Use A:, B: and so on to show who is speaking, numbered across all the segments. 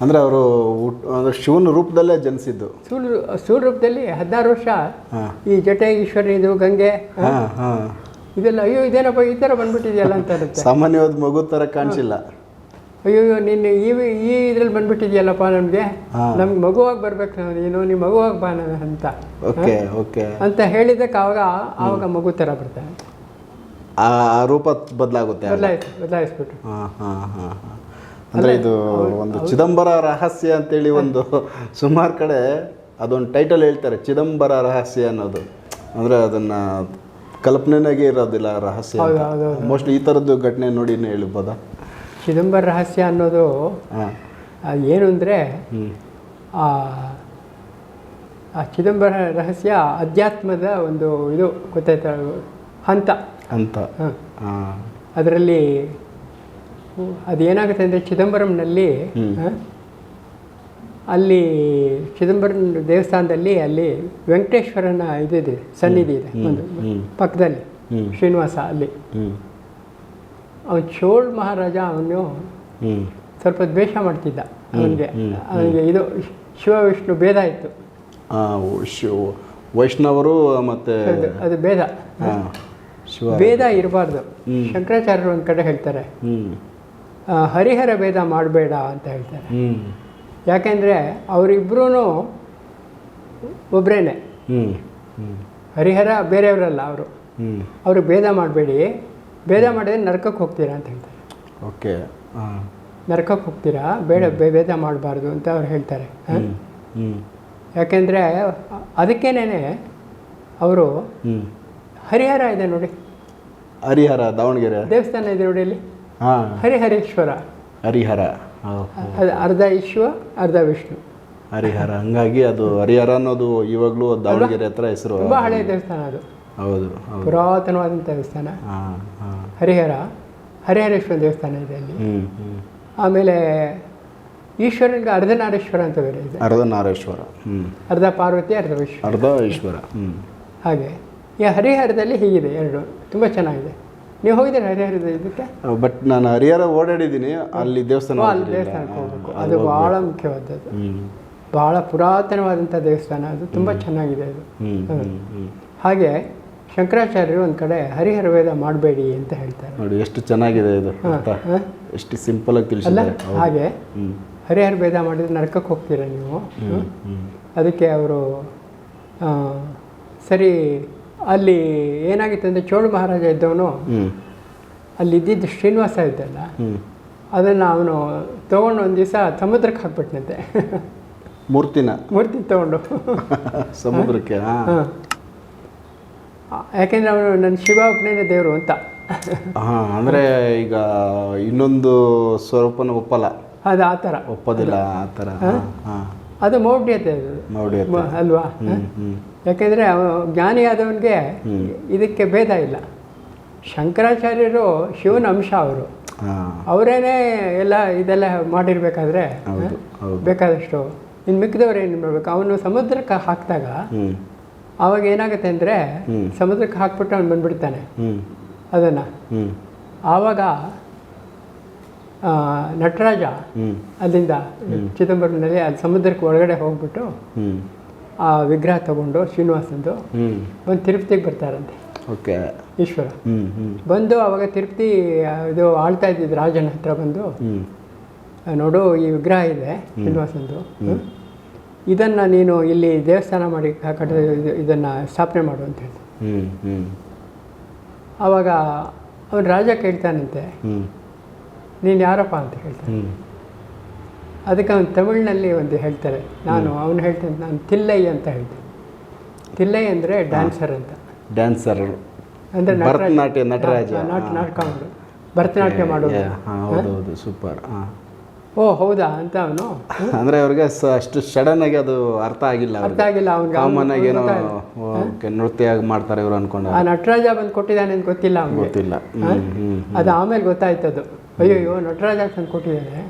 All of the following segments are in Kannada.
A: ಅಂದರೆ ಅವರು ಅಂದರೆ ಶಿವನ ರೂಪದಲ್ಲೇ ಜನಿಸಿದ್ದು.
B: ಶಿವ ರೂಪದಲ್ಲಿ ಹದಿನಾರು ವರ್ಷ ಈ ಜಟೆ ಈಶ್ವರನಿದು ಗಂಗೆ
A: ಹಾಂ? ಹಾಂ
B: ಇದೆಲ್ಲ ಅಯ್ಯೋ ಇದೇನಪ್ಪ ಈ ಥರ ಬಂದ್ಬಿಟ್ಟಿದೆಯಲ್ಲ ಅಂತ ಇರುತ್ತೆ.
A: ಸಾಮಾನ್ಯವಾದ ಮಗು ಥರ ಕಾಣಿಸಿಲ್ಲ.
B: ಅಯ್ಯೋ ನಿನ್ನ ನೀನು ಈ ಈ ಇದ್ರಲ್ಲಿ ಬಂದ್ಬಿಟ್ಟಿದೆಯಲ್ಲಪ್ಪ ನಮಗೆ. ನಮ್ಗೆ ಮಗುವಾಗಿ ಬರ್ಬೇಕು ನೀನು ನೀ ಮಗುವಾಗಿ ಬಾ ಅಂತ.
A: Okay okay.
B: ಅಂತ ಹೇಳಿದಕ್ಕೆ ಆವಾಗ ಆವಾಗ ಮಗು ಥರ ಬರ್ತಾನೆ
A: ಆ ಆ ರೂಪ ಬದಲಾಗುತ್ತೆ
B: ಬದಲಾಯಿಸಿ ಬದಲಾಯಿಸ್ಬಿಟ್ಟು
A: ಹಾಂ ಹಾಂ ಹಾಂ ಹಾಂ. ಅಂದರೆ ಇದು ಒಂದು ಚಿದಂಬರ ರಹಸ್ಯ ಅಂತೇಳಿ ಒಂದು ಸುಮಾರು ಕಡೆ ಅದೊಂದು ಟೈಟಲ್ ಹೇಳ್ತಾರೆ ಚಿದಂಬರ ರಹಸ್ಯ ಅನ್ನೋದು. ಅಂದ್ರೆ ಅದನ್ನು ಕಲ್ಪನೆನಾಗೆ ಇರೋದಿಲ್ಲ ರಹಸ್ಯ. ಮೋಸ್ಟ್ಲಿ ಈ ಥರದ್ದು ಘಟನೆ ನೋಡಿ ಹೇಳ್ಬೋದಾ?
B: ಚಿದಂಬರ ರಹಸ್ಯ ಅನ್ನೋದು ಏನು ಅಂದರೆ ಆ ಚಿದಂಬರ ರಹಸ್ಯ ಅಧ್ಯಾತ್ಮದ ಒಂದು ಇದು ಗೊತ್ತೈತೆ ಹಂತ.
A: ಅಂತ
B: ಹಾಂ.
A: ಹಾಂ.
B: ಅದರಲ್ಲಿ ಅದೇನಾಗುತ್ತೆ ಅಂದರೆ ಚಿದಂಬರಂನಲ್ಲಿ. ಅಲ್ಲಿ ಚಿದಂಬರಂ ದೇವಸ್ಥಾನದಲ್ಲಿ ಅಲ್ಲಿ ವೆಂಕಟೇಶ್ವರನ ಇದಿದೆ ಸನ್ನಿಧಿ ಇದೆ ಒಂದು ಪಕ್ಕದಲ್ಲಿ ಶ್ರೀನಿವಾಸ ಅಲ್ಲಿ. ಅವನು ಚೋಳ್ ಮಹಾರಾಜ ಅವನು ಸ್ವಲ್ಪ ದ್ವೇಷ ಮಾಡ್ತಿದ್ದ ಅವನಿಗೆ. ಅವನಿಗೆ ಇದು ಶಿವ ವಿಷ್ಣು ಭೇದ ಇತ್ತು.
A: ಶಿವ ವೈಷ್ಣವರು ಮತ್ತೆ
B: ಅದು- ಭೇದ.
A: ಶಿವ.
B: ಭೇದ ಇರಬಾರ್ದು. ಶಂಕರಾಚಾರ್ಯರು ಒಂದು ಕಡೆ ಹೇಳ್ತಾರೆ. ಹರಿಹರ ಭೇದ ಮಾಡಬೇಡ ಅಂತ ಹೇಳ್ತಾರೆ.
A: ಹ್ಞೂ
B: ಯಾಕೆಂದರೆ ಅವರಿಬ್ಬರೂ
A: ಹ್ಞೂ
B: ಹರಿಹರ ಬೇರೆಯವರಲ್ಲ ಅವರು.
A: ಹ್ಞೂ
B: ಅವ್ರಿಗೆ ಭೇದ ಮಾಡಬೇಡಿ. ಭೇದ ಮಾಡಿದ್ರೆ ನರಕಕ್ಕೆ ಹೋಗ್ತೀರಾ ಅಂತ ಹೇಳ್ತಾರೆ.
A: ಓಕೆ. ಹಾಂ
B: ನರಕಕ್ಕೆ ಹೋಗ್ತೀರಾ? ಬೇಡ ಭೇದ ಮಾಡಬಾರ್ದು ಅಂತ ಅವ್ರು ಹೇಳ್ತಾರೆ. ಹ?
A: ಹ್ಞೂ ಹ್ಞೂ
B: ಯಾಕೆಂದರೆ ಅದಕ್ಕೇನೆ ಅವರು ಹರಿಹರ ಇದೆ ನೋಡಿ.
A: ಹರಿಹರ ದಾವಣಗೆರೆ.
B: ದೇವಸ್ಥಾನ ಇದೆ ನೋಡಿ ಇಲ್ಲಿ ಹರಿಹರೇಶ್ವರ
A: ಹರಿಹರ.
B: ಅದು ಅರ್ಧ ಈಶ್ವ ಅರ್ಧ ವಿಷ್ಣು.
A: ಹರಿಹರ. ಹಂಗಾಗಿ ಅದು ಹರಿಹರ ಅನ್ನೋದು ಇವಾಗಲೂ ದಾವಣಗೆರೆ ಹತ್ರ ಹೆಸರು.
B: ತುಂಬಾ ಹಳೆಯ ದೇವಸ್ಥಾನ ಅದು.
A: ಹೌದು
B: ಪುರಾತನವಾದಂಥ ದೇವಸ್ಥಾನ. ಹರಿಹರ. ಹರಿಹರೇಶ್ವರ ದೇವಸ್ಥಾನ ಇದೆ ಅಲ್ಲಿ. ಆಮೇಲೆ ಈಶ್ವರನಿಗೆ ಅರ್ಧನಾರೇಶ್ವರ ಅಂತ ಬೇರೆ ಇದೆ.
A: ಅರ್ಧನಾರೇಶ್ವರ.
B: ಅರ್ಧ ಪಾರ್ವತಿ ಅರ್ಧ ವಿಶ್ವ
A: ಅರ್ಧ ಈಶ್ವರ.
B: ಹಾಗೆ. ಈ ಹರಿಹರದಲ್ಲಿ ಹೀಗಿದೆ ಎರಡು. ತುಂಬ ಚೆನ್ನಾಗಿದೆ. ನೀವು ಹೋಗಿದ್ದೀರಾ ಹರಿಹರದ ಇದಕ್ಕೆ
A: ಬಟ್ ನಾನು ಹರಿಹರ ಓಡಾಡಿದ್ದೀನಿ. ಅಲ್ಲಿ ದೇವಸ್ಥಾನ
B: ಅಲ್ಲಿ. ದೇವಸ್ಥಾನಕ್ಕೆ ಹೋಗ್ಬೇಕು. ಅದು
A: ಬಹಳ
B: ಭಾಳ ಮುಖ್ಯವಾದದ್ದು.
A: ಬಹಳ
B: ಭಾಳ ಪುರಾತನವಾದಂಥ ದೇವಸ್ಥಾನ. ಅದು ತುಂಬ ಚೆನ್ನಾಗಿದೆ ಅದು. ಹಾಗೆ ಶಂಕರಾಚಾರ್ಯರು ಒಂದು ಕಡೆ ಹರಿಹರ ವೇದ ಮಾಡಬೇಡಿ ಅಂತ ಹೇಳ್ತಾರೆ.
A: ನೋಡಿ ಎಷ್ಟು ಚೆನ್ನಾಗಿದೆ ಇದು ಎಷ್ಟು ಸಿಂಪಲ್ ಆಗಿ
B: ತಿಳಿಸಿಲ್ಲ
A: ತಿಳಿಸಿದ್ದಾರೆ
B: ಹಾಗೆ ಹರಿಹರ ವೇದ ಮಾಡಿದ್ರೆ ನರಕಕ್ಕೆ ಹೋಗ್ತೀರಾ ನೀವು? ಅದಕ್ಕೆ ಅವರು ಸರಿ ಅಲ್ಲಿ ಏನಾಗಿತ್ತು ಅಂದರೆ ಚೋಳ ಮಹಾರಾಜ ಇದ್ದವನು ಅಲ್ಲಿ ಇದ್ದಿದ್ದು ಶ್ರೀನಿವಾಸ ಇದ್ದಲ್ಲ ಅದನ್ನು ಅವನು ತೊಗೊಂಡು ಒಂದು ದಿವಸ ಸಮುದ್ರಕ್ಕೆ ಹಾಕ್ಬಿಟ್ನಂತೆ.
A: ಮೂರ್ತಿನ?
B: ಮೂರ್ತಿ ತೊಗೊಂಡು.
A: ಸಮುದ್ರಕ್ಕೆ
B: ಯಾಕೆಂದರೆ ಅವನು ನನ್ನ ಶಿವ ಒಬ್ಬನೇ ದೇವರು ಅಂತ.
A: ಹಾ ಅಂದ್ರೆ ಈಗ ಇನ್ನೊಂದು ಸ್ವರೂಪನ ಒಪ್ಪಲ್ಲ.
B: ಅದು ಆ ಥರ.
A: ಒಪ್ಪೋದಿಲ್ಲ ಆ ಥರ
B: ಅದು ಮೌಢ್ಯತೆ ಅಲ್ವಾ? ಯಾಕೆಂದರೆ ಜ್ಞಾನಿಯಾದವನಿಗೆ. ಇದಕ್ಕೆ ಭೇದ ಇಲ್ಲ. ಶಂಕರಾಚಾರ್ಯರು ಶಿವನ ಅಂಶ ಅವರು. ಅವರೇನೇ ಎಲ್ಲ ಇದೆಲ್ಲ ಮಾಡಿರ್ಬೇಕಾದ್ರೆ ಬೇಕಾದಷ್ಟು. ಇನ್ನು ಮಿಕ್ಕಿದವ್ರು ಏನು ಮಾಡಬೇಕು? ಅವನು ಸಮುದ್ರಕ್ಕೆ ಹಾಕಿದಾಗ
A: ಅವಾಗ
B: ಆವಾಗ ಏನಾಗುತ್ತೆ ಅಂದರೆ ಸಮುದ್ರಕ್ಕೆ ಹಾಕ್ಬಿಟ್ಟು ಅವನು ಬಂದ್ಬಿಡ್ತಾನೆ. ಅದನ್ನು. ಆವಾಗ ನಟರಾಜ ಅಲ್ಲಿಂದ ಚಿದಂಬರಂನಲ್ಲಿ ಅಲ್ಲಿ ಸಮುದ್ರಕ್ಕೆ ಒಳಗಡೆ ಹೋಗ್ಬಿಟ್ಟು ಆ ವಿಗ್ರಹ ತಗೊಂಡು ಶ್ರೀನಿವಾಸಂದು ಬಂದು ತಿರುಪತಿಗೆ ಬರ್ತಾರಂತೆ.
A: ಓಕೆ.
B: ಈಶ್ವರ. ಬಂದು ಅವಾಗ ತಿರುಪತಿ ಇದು ಆಳ್ತಾ ಇದ್ದಿದ್ದು ರಾಜನ ಹತ್ರ ಬಂದು ನೋಡು ಈ ವಿಗ್ರಹ ಇದೆ ಶ್ರೀನಿವಾಸಂದು ಇದನ್ನು ನೀನು ಇಲ್ಲಿ ದೇವಸ್ಥಾನ ಮಾಡಿ ಕಟ್ಟ ಇದನ್ನು ಸ್ಥಾಪನೆ ಮಾಡು ಅಂತ
A: ಹೇಳಿ
B: ಆವಾಗ ಅವನು ರಾಜ ಕೇಳ್ತಾನಂತೆ. ನೀನು ಯಾರಪ್ಪ ಅಂತ ಹೇಳ್ತಾನೆ ಅದಕ್ಕೆ ಅವನು ತಮಿಳಿನಲ್ಲಿ ಒಂದು ಹೇಳ್ತಾರೆ. ನಾನು ಅವನು ಹೇಳ್ತೇನೆ ನಾನು ತಿಲ್ಲೈ ಅಂತ ಹೇಳ್ತೇನೆ. ತಿಲ್ಲೈ ಅಂದರೆ ಡ್ಯಾನ್ಸರ್ ಅಂತ.
A: ಡ್ಯಾನ್ಸರ್.
B: ಅಂದರೆ
A: ಭರತನಾಟ್ಯ ನಟರಾಜ.
B: ನಾಟ ನಾಟಕ ಮಾಡು ಭರತನಾಟ್ಯ ಮಾಡೋದು.
A: ಹಾಂ ಹೌದೌದು ಸೂಪರ್.
B: ಓ ಹೌದಾ ಅಂತ ಅವನು?
A: ಅಂದರೆ ಅವ್ರಿಗೆ ಅಷ್ಟು ಸಡನ್ ಆಗಿ ಅದು ಅರ್ಥ ಆಗಿಲ್ಲ
B: ಅರ್ಥ ಆಗಿಲ್ಲ ಅವ್ನಿಗೆ.
A: ಕಾಮನ್ ಆಗಿ ಏನೋ ನೃತ್ಯ ಆಗಿ ಮಾಡ್ತಾರೆ ಇವರು ಅನ್ಕೊಂಡು
B: ಆ ನಟರಾಜ ಬಂದು ಕೊಟ್ಟಿದ್ದಾನೆ ಅಂತ ಗೊತ್ತಿಲ್ಲ ಅವ್ನು
A: ಗೊತ್ತಿಲ್ಲ.
B: ಅದು ಆಮೇಲೆ ಗೊತ್ತಾಯ್ತದು. ಅಯ್ಯೋ ಅಯ್ಯೋ ನಟರಾಜ ತಂದು ಕೊಟ್ಟಿದ್ದಾನೆ.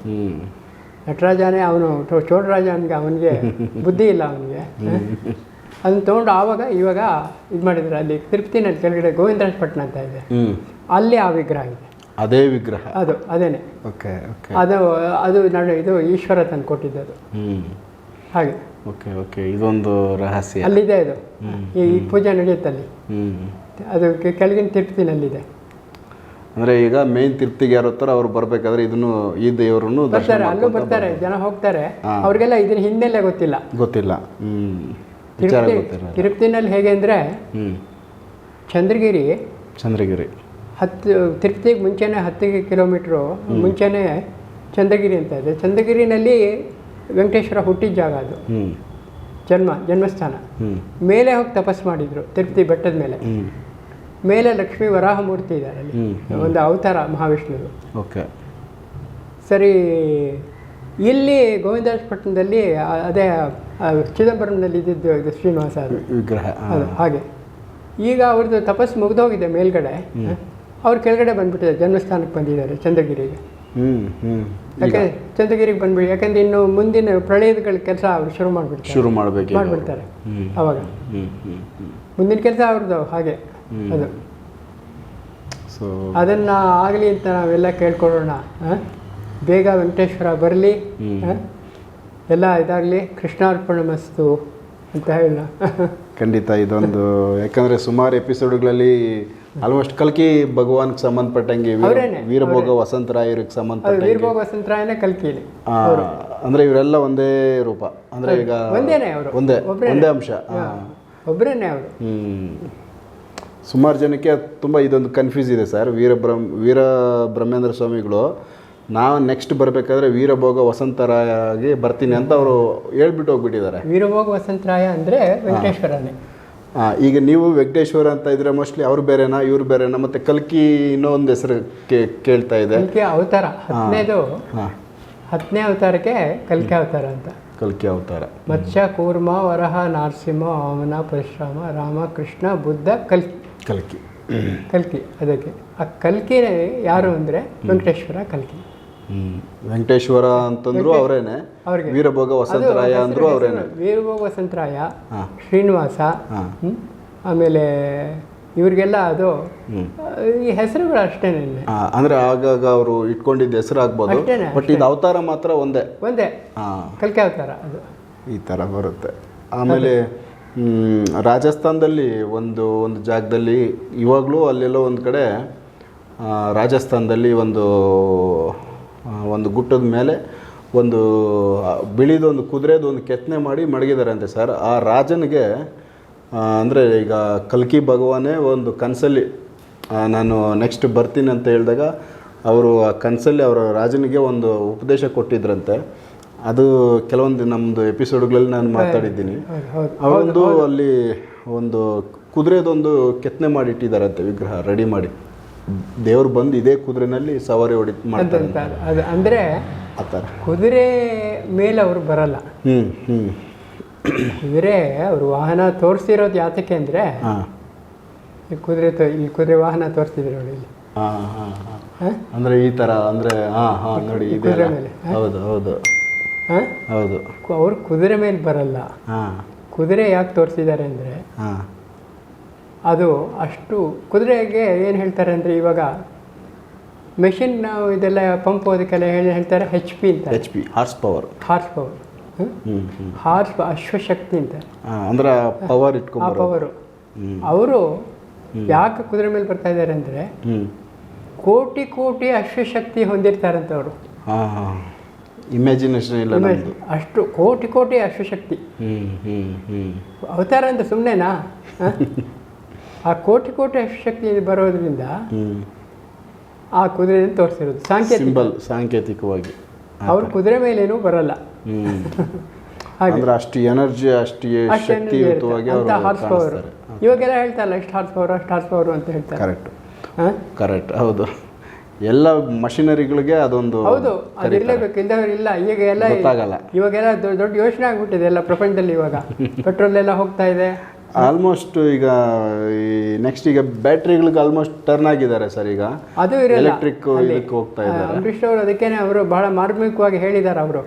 B: ನಟರಾಜನೇ ಅವನು ಚೋಳರಾಜ ಅವನಿಗೆ ಅವನಿಗೆ ಬುದ್ಧಿ ಇಲ್ಲ ಅವನಿಗೆ ಅದನ್ನು ತೊಗೊಂಡು ಆವಾಗ ಇವಾಗ ಇದು ಮಾಡಿದ್ರು ಅಲ್ಲಿ ತಿರುಪ್ತಿನಲ್ಲಿ ಕೆಳಗಡೆ ಗೋವಿಂದರಾಜಪಟ್ಟಣ ಅಂತ ಇದೆ. ಅಲ್ಲಿ ಆ ವಿಗ್ರಹ ಇದೆ.
A: ಅದೇ ವಿಗ್ರಹ.
B: ಅದು ಅದೇನೆ.
A: Okay okay.
B: ಅದು ಅದು ನಾನು ಇದು ಈಶ್ವರ ತಂದು ಕೊಟ್ಟಿದ್ದದು. ಹಾಗೆ.
A: Okay okay. ಇದೊಂದು ರಹಸ್ಯ.
B: ಅಲ್ಲಿದೆ ಇದು ಈ ಪೂಜೆ ನಡೆಯುತ್ತೆ ಅಲ್ಲಿ ಅದು ಕೆಳಗಿನ ಕೆಳಗಿನ ತಿರುಪತಿನಲ್ಲಿದೆ.
A: ಅಂದರೆ ಈಗ ಮೇನ್ ತಿರುಪ್ತಿಗೆ ಯಾರು ಹೋಗ್ತಾರೋ ಅವ್ರು ಬರಬೇಕಾದ್ರೆ ಇದನ್ನು ಈ ದೇವರನ್ನು
B: ಬರ್ತಾರೆ ಅಲ್ಲೂ ಬರ್ತಾರೆ ಜನ ಹೋಗ್ತಾರೆ. ಅವ್ರಿಗೆಲ್ಲ ಇದನ್ನ ಹಿನ್ನೆಲೆ ಗೊತ್ತಿಲ್ಲ.
A: ಗೊತ್ತಿಲ್ಲ.
B: ತಿರುಪತಿನಲ್ಲಿ ಹೇಗೆ ಅಂದರೆ ಚಂದ್ರಗಿರಿ
A: ಚಂದ್ರಗಿರಿ.
B: ಹತ್ತು ತಿರುಪ್ತಿಗೆ ಮುಂಚೆನೇ ಹತ್ತು ಕಿಲೋಮೀಟ್ರು ಮುಂಚೆನೇ ಚಂದ್ರಗಿರಿ ಅಂತ ಇದೆ. ಚಂದ್ರಗಿರಿನಲ್ಲಿ ವೆಂಕಟೇಶ್ವರ ಹುಟ್ಟಿದ ಜಾಗ ಅದು. ಜನ್ಮ ಜನ್ಮಸ್ಥಾನ. ಮೇಲೆ ಹೋಗಿ ತಪಸ್ ಮಾಡಿದ್ರು ತಿರುಪತಿ ಬೆಟ್ಟದ ಮೇಲೆ. ಮೇಲೆ ಲಕ್ಷ್ಮೀ ವರಾಹ ಮೂರ್ತಿ ಇದ್ದಾರೆ ಅಲ್ಲಿ. ಒಂದು ಅವತಾರ ಮಹಾವಿಷ್ಣುದು.
A: ಓಕೆ.
B: ಸರಿ ಇಲ್ಲಿ ಗೋವಿಂದರಾಜಪಟ್ಟಣದಲ್ಲಿ ಅದೇ ಚಿದಂಬರಂನಲ್ಲಿ ಇದ್ದಿದ್ದು ಇದು ಶ್ರೀನಿವಾಸ
A: ವಿಗ್ರಹ
B: ಅದು ಹಾಗೆ. ಈಗ ಅವ್ರದ್ದು ತಪಸ್ಸು ಮುಗಿದೋಗಿದೆ ಮೇಲ್ಗಡೆ ಅವ್ರು ಕೆಳಗಡೆ ಬಂದ್ಬಿಟ್ಟಿದೆ ಜನ್ಮಸ್ಥಾನಕ್ಕೆ ಬಂದಿದ್ದಾರೆ ಚಂದ್ರಗಿರಿಗೆ.
A: ಹ್ಞೂ ಹ್ಞೂ
B: ಯಾಕೆ ಚಂದ್ರಗಿರಿಗೆ ಬಂದ್ಬಿಡಿ ಯಾಕಂದ್ರೆ ಇನ್ನು ಮುಂದಿನ ಪ್ರಳಯದ ಕೆಲಸ ಅವ್ರು ಶುರು ಮಾಡ್ಬಿಡ್ತಾರೆ.
A: ಶುರು ಮಾಡಬೇಕು
B: ಮಾಡ್ಬಿಡ್ತಾರೆ. ಅವಾಗ. ಮುಂದಿನ ಕೆಲಸ ಅವ್ರದ್ದು ಹಾಗೆ. ಅದು.
A: ಸೊ
B: ಅದನ್ನ ಆಗಲಿ ಅಂತ ನಾವೆಲ್ಲ ಕೇಳ್ಕೊಳ್ಳೋಣ? ಬೇಗ ವೆಂಕಟೇಶ್ವರ ಬರಲಿ ಎಲ್ಲ ಇದಾಗಲಿ ಕೃಷ್ಣಾರ್ಪಣ ಮಸ್ತು ಅಂತ ಹೇಳೋಣ.
A: ಖಂಡಿತ ಇದೊಂದು ಯಾಕಂದ್ರೆ ಸುಮಾರು ಎಪಿಸೋಡ್ಗಳಲ್ಲಿ ಆಲ್ಮೋಸ್ಟ್ ಕಲ್ಕಿ ಭಗವಾನ್ಗೆ ಸಂಬಂಧಪಟ್ಟಂಗೆ ವೀರಭೋಗ ವಸಂತರಾಯರಿಗೆ ಸಂಬಂಧಪಟ್ಟ
B: ವೀರಭೋಗ ವಸಂತರಾಯನೇ
A: ಕಲ್ಕಿ ಅಂದ್ರೆ ಇವರೆಲ್ಲ ಒಂದೇ ರೂಪ ಅಂದ್ರೆ ಈಗ ಒಂದೇ ಒಂದೇ ಅಂಶ.
B: ಒಬ್ಬರೇನೆ ಅವರು.
A: ಹ್ಮ್. ಸುಮಾರು ಜನಕ್ಕೆ ತುಂಬ ಇದೊಂದು ಕನ್ಫ್ಯೂಸ್ ಇದೆ ಸರ್ ವೀರಬ್ರಹ್ಮ ವೀರ ಬ್ರಹ್ಮೇಂದ್ರ ಸ್ವಾಮಿಗಳು. ನಾವು ನೆಕ್ಸ್ಟ್ ಬರಬೇಕಾದ್ರೆ ವೀರಭೋಗ ವಸಂತರಾಯಾಗಿ ಬರ್ತೀನಿ ಅಂತ ಅವರು ಹೇಳ್ಬಿಟ್ಟು ಹೋಗ್ಬಿಟ್ಟಿದ್ದಾರೆ.
B: ವೀರಭೋಗ ವಸಂತರಾಯ ಅಂದರೆ ವೆಂಕಟೇಶ್ವರನೇ.
A: ಈಗ ನೀವು ವೆಂಕಟೇಶ್ವರ ಅಂತ ಇದ್ರೆ ಮೋಸ್ಟ್ಲಿ ಅವ್ರು ಬೇರೆನಾ ಇವ್ರು ಬೇರೆನಾ ಮತ್ತೆ ಕಲ್ಕಿ ಇನ್ನೂ ಒಂದು ಹೆಸರು ಕೇಳ್ತಾ ಇದೆ.
B: ಅವತಾರ. ಹತ್ತನೇದು ಹತ್ತನೇ ಅವತಾರಕ್ಕೆ ಕಲ್ಕಿ ಅವತಾರ ಅಂತ.
A: ಕಲ್ಕಿ ಅವತಾರ.
B: ಮತ್ಸ್ಯ ಕೂರ್ಮ ವರಹ ನಾರಸಿಂಹ ವಾಮನ ಪರಶುರಾಮ ರಾಮ ಕೃಷ್ಣ ಬುದ್ಧ ಕಲ್ಕಿ.
A: ಕಲ್ಕಿ.
B: ಕಲ್ಕಿ ಅದಕ್ಕೆ. ಆ ಕಲ್ಕಿ ಯಾರು ಅಂದರೆ? ವೆಂಕಟೇಶ್ವರ ಕಲ್ಕಿ.
A: ಹ್ಮ್. ವೆಂಕಟೇಶ್ವರ ಅಂತಂದ್ರು ಅವರೇನೆ?
B: ಅವ್ರಿಗೆ.
A: ವೀರಭೋಗ ವಸಂತರಾಯ ಅಂದ್ರು ಅವರೇನೆ.
B: ವೀರಭೋಗ ವಸಂತರಾಯ ಶ್ರೀನಿವಾಸ ಆಮೇಲೆ ಇವ್ರಿಗೆಲ್ಲ ಅದು ಈ ಹೆಸರುಗಳು ಅಷ್ಟೇನೆ
A: ಆ, ಅಂದ್ರೆ ಆಗಾಗ ಅವರು ಇಟ್ಕೊಂಡಿದ್ದ ಹೆಸರು ಆಗ್ಬೋದು. ಬಟ್ ಇದು ಅವತಾರ ಮಾತ್ರ ಒಂದೇ.
B: ಒಂದೇ.
A: ಕಲ್ಕೆ
B: ಕಲ್ಕಿ ಅವತಾರ ಅದು.
A: ಈ ಥರ ಬರುತ್ತೆ. ಆಮೇಲೆ ರಾಜಸ್ಥಾನದಲ್ಲಿ ಒಂದು ಒಂದು ಜಾಗದಲ್ಲಿ ಇವಾಗಲೂ ಅಲ್ಲೆಲ್ಲೋ ಒಂದು ಕಡೆ ರಾಜಸ್ಥಾನದಲ್ಲಿ ಒಂದು ಒಂದು ಗುಟ್ಟದ ಮೇಲೆ ಒಂದು ಬಿಳಿದೊಂದು ಕುದುರೆದು ಒಂದು ಕೆತ್ತನೆ ಮಾಡಿ ಮಡಗಿದ್ದಾರೆ ಅಂತೆ ಸರ್. ಆ ರಾಜನಿಗೆ ಅಂದರೆ ಈಗ ಕಲ್ಕಿ ಭಗವಾನೇ ಒಂದು ಕನಸಲ್ಲಿ ನಾನು ನೆಕ್ಸ್ಟ್ ಬರ್ತೀನಿ ಅಂತ ಹೇಳಿದಾಗ, ಅವರು ಆ ಕನಸಲ್ಲಿ ಅವರ ರಾಜನಿಗೆ ಒಂದು ಉಪದೇಶ ಕೊಟ್ಟಿದ್ರಂತೆ. ಅದು ಕೆಲವೊಂದು ನಮ್ದು ಎಪಿಸೋಡ್ಗಳಲ್ಲಿ ನಾನು ಮಾತಾಡಿದ್ದೀನಿ. ಅವೊಂದು ಅಲ್ಲಿ ಒಂದು ಕುದುರೆದೊಂದು ಕೆತ್ತನೆ ಮಾಡಿ ಇಟ್ಟಿದ್ದಾರಂತೆ ವಿಗ್ರಹ ರೆಡಿ ಮಾಡಿ. ದೇವ್ರು ಬಂದು ಇದೇ ಕುದುರೆನಲ್ಲಿ ಸವಾರಿ ಹೊಡಿ ಮಾಡ್ತಾರೆ
B: ಅದು ಅಂದರೆ
A: ಆ ಥರ.
B: ಕುದುರೆ ಮೇಲೆ ಅವರು ಬರಲ್ಲ.
A: ಹ್ಞೂ ಹ್ಞೂ
B: ಕುದುರೆ ಅವರು ವಾಹನ ತೋರಿಸಿರೋದು ಯಾತಕ್ಕೆ ಅಂದ್ರೆ ಈ ಕುದುರೆ ಈ ಕುದುರೆ ವಾಹನ ತೋರಿಸ್ತಿದ್ರು ನೋಡಿ ಇಲ್ಲಿ.
A: ಅಂದ್ರೆ ಈ ಥರ ಅಂದ್ರೆ ಹಾಂ ಹಾಂ ನೋಡಿ ಇದೆ ಹೌದು ಹೌದು. ಹೌದು.
B: ಅವರು ಕುದುರೆ ಮೇಲೆ ಬರಲ್ಲ.
A: ಹಾಂ.
B: ಕುದುರೆ ಯಾಕೆ ತೋರಿಸಿದ್ದಾರೆ ಅಂದರೆ ಅದು ಅಷ್ಟು ಕುದುರೆಗೆ ಏನು ಹೇಳ್ತಾರೆ ಅಂದರೆ ಇವಾಗ ಮೆಷಿನ್ ನಾವು ಇದೆಲ್ಲ ಪಂಪ್ ಅದಕ್ಕೆಲ್ಲ ಹೇಳಿ ಹೇಳ್ತಾರೆ? ಹೆಚ್ ಪಿ ಅಂತ.
A: H P horse power
B: horse power horse ಅಶ್ವಶಕ್ತಿ ಅಂತ.
A: ಅಂದ್ರೆ ಪವರ್
B: ಆ ಪವರು ಅವರು ಯಾಕೆ ಕುದುರೆ ಮೇಲೆ ಬರ್ತಾ ಇದ್ದಾರೆ ಅಂದರೆ ಕೋಟಿ ಕೋಟಿ ಅಶ್ವಶಕ್ತಿ ಹೊಂದಿರ್ತಾರಂತ ಅವರು
A: ಇಮ್ಯಾಜಿನೇಷನ್ ಇಲ್ಲ ನಮ್ಮದು
B: ಅಷ್ಟು ಕೋಟಿ ಕೋಟಿ ಅಶ್ವಶಕ್ತಿ. ಅವತಾರ ಅಂತ ಸುಮ್ಮನೆನಾ ಆ ಕೋಟಿ ಕೋಟಿ ಅಶ್ವಶಕ್ತಿ ಬರೋದ್ರಿಂದ ಆ ಕುದುರೆಯನ್ನು ತೋರಿಸಿರೋದು ಸಾಂಕೇತಿಕ.
A: ಸಾಂಕೇತಿಕವಾಗಿ.
B: ಅವ್ರ ಕುದುರೆ ಮೇಲೇನೂ ಬರಲ್ಲ.
A: ಅಂದ್ರೆ ಅಷ್ಟು ಎನರ್ಜಿ ಅಷ್ಟು
B: ಶಕ್ತಿ
A: ಶಕ್ತಿಯುತವಾಗಿ
B: ಹಾರ್ಸ್ ಪವರ್ ಇವಾಗೆಲ್ಲ ಹೇಳ್ತಾರಲ್ಲ ಎಷ್ಟು ಹಾರ್ಸ್ ಪವರ್ ಅಷ್ಟು ಹಾರ್ಸ್ ಪವರ್ ಅಂತ ಹೇಳ್ತಾರೆ.
A: ಕರೆಕ್ಟ್
B: ಹಾಂ?
A: ಕರೆಕ್ಟ್ ಹೌದು. ಎಲ್ಲ ಮಷಿನರಿಗಳಿಗೆ ಅದೊಂದು
B: ಹೌದು ಅದಿರ್ಲೇಬೇಕು ಇಲ್ದವ್ರು ಇಲ್ಲ ಈಗ ಎಲ್ಲ
A: ಗೊತ್ತಾಗಲ್ಲ.
B: ಇವಾಗೆಲ್ಲ ದೊಡ್ಡ ದೊಡ್ಡ ಯೋಚನೆ ಆಗ್ಬಿಟ್ಟಿದೆ ಎಲ್ಲ ಪ್ರಪಂಚದಲ್ಲಿ ಇವಾಗ. ಪೆಟ್ರೋಲ್ ಎಲ್ಲ ಹೋಗ್ತಾ ಇದೆ.
A: ಆಲ್ಮೋಸ್ಟ್ ಈಗ ಈ ನೆಕ್ಸ್ಟ್ ಈಗ ಬ್ಯಾಟ್ರಿಗಳಿಗೆ ಆಲ್ಮೋಸ್ಟ್ ಟರ್ನ್ ಆಗಿದ್ದಾರೆ ಸರ್ ಈಗ.
B: ಅದು
A: ಎಲೆಕ್ಟ್ರಿಕ್ ಇದಕ್ಕೆ ಹೋಗ್ತಾ ಇದ್ದಾರೆ.
B: ಅಂಬರೀಷ್ ಅವರು ಅದಕ್ಕೇನೆ ಅವರು ಬಹಳ ಮಾರ್ಮಿಕವಾಗಿ ಹೇಳಿದ್ದಾರೆ ಅವರು.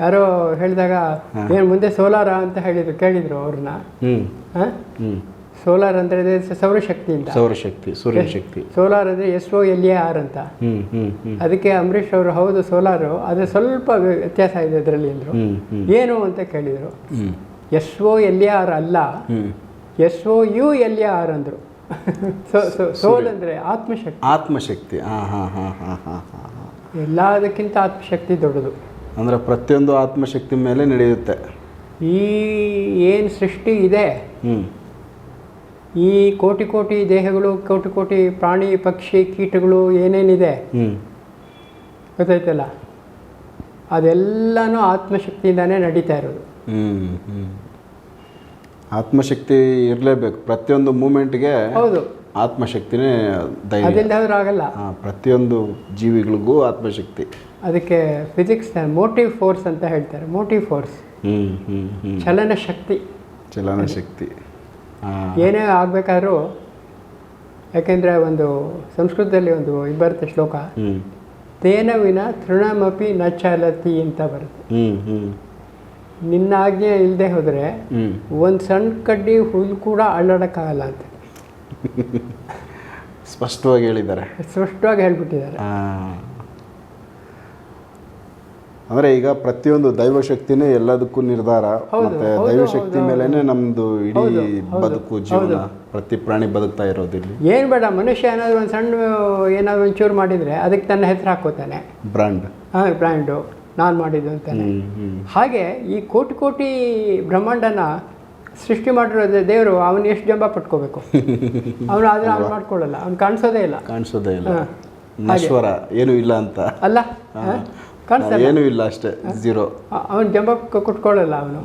B: ಯಾರೋ ಹೇಳಿದಾಗ ಏನು ಮುಂದೆ ಸೋಲಾರ ಅಂತ ಹೇಳಿದ್ರು ಕೇಳಿದ್ರು ಅವ್ರನ್ನ. ಸೋಲಾರ್ ಅಂತಿದೆ
A: ಸೌರಶಕ್ತಿ ಅಂತ. ಸೌರಶಕ್ತಿ ಸೂರ್ಯಶಕ್ತಿ.
B: ಸೋಲಾರ್ ಅಂದರೆ S O L A R ಅಂತ ಅದಕ್ಕೆ ಅಂಬರೀಷ್ ಅವರು ಹೌದು ಸೋಲಾರು ಅದು ಸ್ವಲ್ಪ ವ್ಯತ್ಯಾಸ ಇದೆ ಅದರಲ್ಲಿ ಅಂದರು. ಏನು ಅಂತ ಕೇಳಿದರು. S O L A R ಅಲ್ಲ. S O U L A R ಅಂದರು. ಸೋಲ್ ಅಂದರೆ ಆತ್ಮಶಕ್ತಿ.
A: ಆತ್ಮಶಕ್ತಿ.
B: ಎಲ್ಲದಕ್ಕಿಂತ ಆತ್ಮಶಕ್ತಿ ದೊಡ್ಡದು.
A: ಅಂದ್ರೆ ಪ್ರತಿಯೊಂದು ಆತ್ಮಶಕ್ತಿ ಮೇಲೆ ನಡೆಯುತ್ತೆ.
B: ಈ ಏನು ಸೃಷ್ಟಿ ಇದೆ ಈ ಕೋಟಿ ಕೋಟಿ ದೇಹಗಳು ಕೋಟಿ ಕೋಟಿ ಪ್ರಾಣಿ ಪಕ್ಷಿ ಕೀಟಗಳು ಏನೇನಿದೆ? ಗೊತ್ತಾಯ್ತಲ್ಲ? ಅದೆಲ್ಲನೂ ಆತ್ಮಶಕ್ತಿಯಿಂದಾನೇ ನಡೀತಾ ಇರೋದು.
A: ಹ್ಞೂ ಹ್ಞೂ ಆತ್ಮಶಕ್ತಿ ಇರಲೇಬೇಕು. ಪ್ರತಿಯೊಂದು ಮೂಮೆಂಟ್ಗೆ
B: ಹೌದು.
A: ಆತ್ಮಶಕ್ತಿನೇ ಧೈರ್ಯ.
B: ಆಗಲ್ಲ.
A: ಪ್ರತಿಯೊಂದು ಜೀವಿಗಳಿಗೂ ಆತ್ಮಶಕ್ತಿ.
B: ಅದಕ್ಕೆ ಫಿಸಿಕ್ಸ್ ಮೋಟಿವ್ ಫೋರ್ಸ್ ಅಂತ ಹೇಳ್ತಾರೆ. Motive force.
A: ಹ್ಞೂ ಹ್ಞೂ ಚಲನಶಕ್ತಿ
B: ಚಲನ ಶಕ್ತಿ.
A: ಚಲನ ಶಕ್ತಿ.
B: ಏನೇ ಆಗಬೇಕಾದ್ರೂ ಯಾಕೆಂದರೆ ಒಂದು ಸಂಸ್ಕೃತದಲ್ಲಿ ಒಂದು ಇದು ಬರುತ್ತೆ ಶ್ಲೋಕ
A: ತೇನವಿನ
B: ತೇನ ವಿನ ತೃಣಮಪಿ ನ ಚಲತಿ ಅಂತ ಬರುತ್ತೆ. ನಿನ್ನ ಆಜ್ಞೆ ಇಲ್ಲದೆ ಹೋದರೆ ಒಂದು ಸಣ್ಣ ಕಡ್ಡಿ ಹುಲ್ಲು ಕೂಡ ಅಳ್ಳಾಡಕ್ಕಾಗಲ್ಲ ಅಂತ.
A: ಸ್ಪಷ್ಟವಾಗಿ ಹೇಳಿದ್ದಾರೆ.
B: ಸ್ಪಷ್ಟವಾಗಿ ಹೇಳ್ಬಿಟ್ಟಿದ್ದಾರೆ.
A: ಅಂದರೆ ಈಗ ಪ್ರತಿಯೊಂದು ದೈವಶಕ್ತಿನೇ ಎಲ್ಲದಕ್ಕೂ ನಿರ್ಧಾರ. ಮತ್ತೆ ದೈವಶಕ್ತಿ ಮೇಲೇನೆ ನಮ್ದು ಇಡೀ ಬದುಕು ಜೀವನ ಪ್ರತಿ ಪ್ರಾಣಿ ಬದುಕ್ತಾ ಇರೋದು ಇಲ್ಲಿ.
B: ಏನು ಬೇಡ ಮನುಷ್ಯ ಏನಾದ್ರು ಒಂದು ಸಣ್ಣ ಏನಾದ್ರು ಒಂಚೂರು ಮಾಡಿದ್ರೆ ಅದಕ್ಕೆ ತನ್ನ ಹೆಸರು ಹಾಕೋತಾನೆ.
A: ಬ್ರಾಂಡ್
B: ಹಾಂ ಬ್ರ್ಯಾಂಡು. ನಾನು ಮಾಡಿದ್ದು ಅಂತಾನೆ. ಹಾಗೆ ಈ ಕೋಟಿ ಕೋಟಿ ಬ್ರಹ್ಮಾಂಡನ ಸೃಷ್ಟಿ ಮಾಡಿರೋ ದೇವರು ಅವನು ಎಷ್ಟು ಜಂಬ ಪಟ್ಕೋಬೇಕು? ಅವನು ಆದರೆ ಅವ್ನು ಮಾಡ್ಕೊಳ್ಳಲ್ಲ ಅವ್ನು ಕಾಣಿಸೋದೇ ಇಲ್ಲ.
A: ಕಾಣಿಸೋದೇ ಇಲ್ಲ.
B: ಏನು
A: ನಶ್ವರ ಏನೂ ಇಲ್ಲ ಅಂತ.
B: ಅಲ್ಲ?
A: ಏನೂ ಇಲ್ಲ ಅಷ್ಟೇ ಝೀರೋ
B: ಅವನು ಜಂಬ ಕುಟ್ಕೊಳ್ಳಲ್ಲ ಅವನು.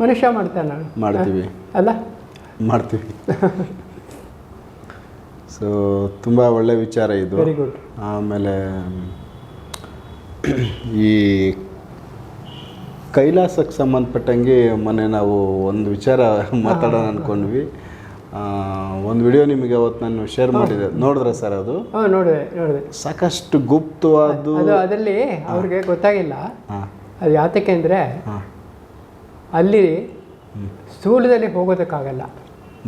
B: ಮನುಷ್ಯ ಮಾಡ್ತಾನೆ ಅವನು.
A: ಮಾಡ್ತೀವಿ.
B: ಅಲ್ಲ?
A: ಮಾಡ್ತೀವಿ. ಸೊ ತುಂಬ ಒಳ್ಳೆ ವಿಚಾರ ಇದು.
B: ವೆರಿ ಗುಡ್
A: ಆಮೇಲೆ ಈ ಕೈಲಾಸಕ್ಕೆ ಸಂಬಂಧಪಟ್ಟಂಗೆ ಮೊನ್ನೆ ನಾವು ಒಂದು ವಿಚಾರ ಮಾತಾಡೋಣ ಅಂದ್ಕೊಂಡ್ವಿ ಒಂದು ವಿಡಿಯೋ ನಿಮಗೆ ಅವತ್ತು ನಾನು ಶೇರ್ ಮಾಡಿದೆ. ನೋಡಿದ್ರೆ ಸರ್ ಅದು?
B: ಹಾಂ ನೋಡಿದೆ ನೋಡಿದೆ.
A: ಸಾಕಷ್ಟು ಗುಪ್ತವಾದ
B: ಅದು ಅದರಲ್ಲಿ ಅವ್ರಿಗೆ ಗೊತ್ತಾಗಿಲ್ಲ. ಅದು ಯಾತಕ್ಕೆ ಅಂದರೆ ಅಲ್ಲಿ ಸ್ಥೂಲದಲ್ಲಿ ಹೋಗೋದಕ್ಕಾಗಲ್ಲ.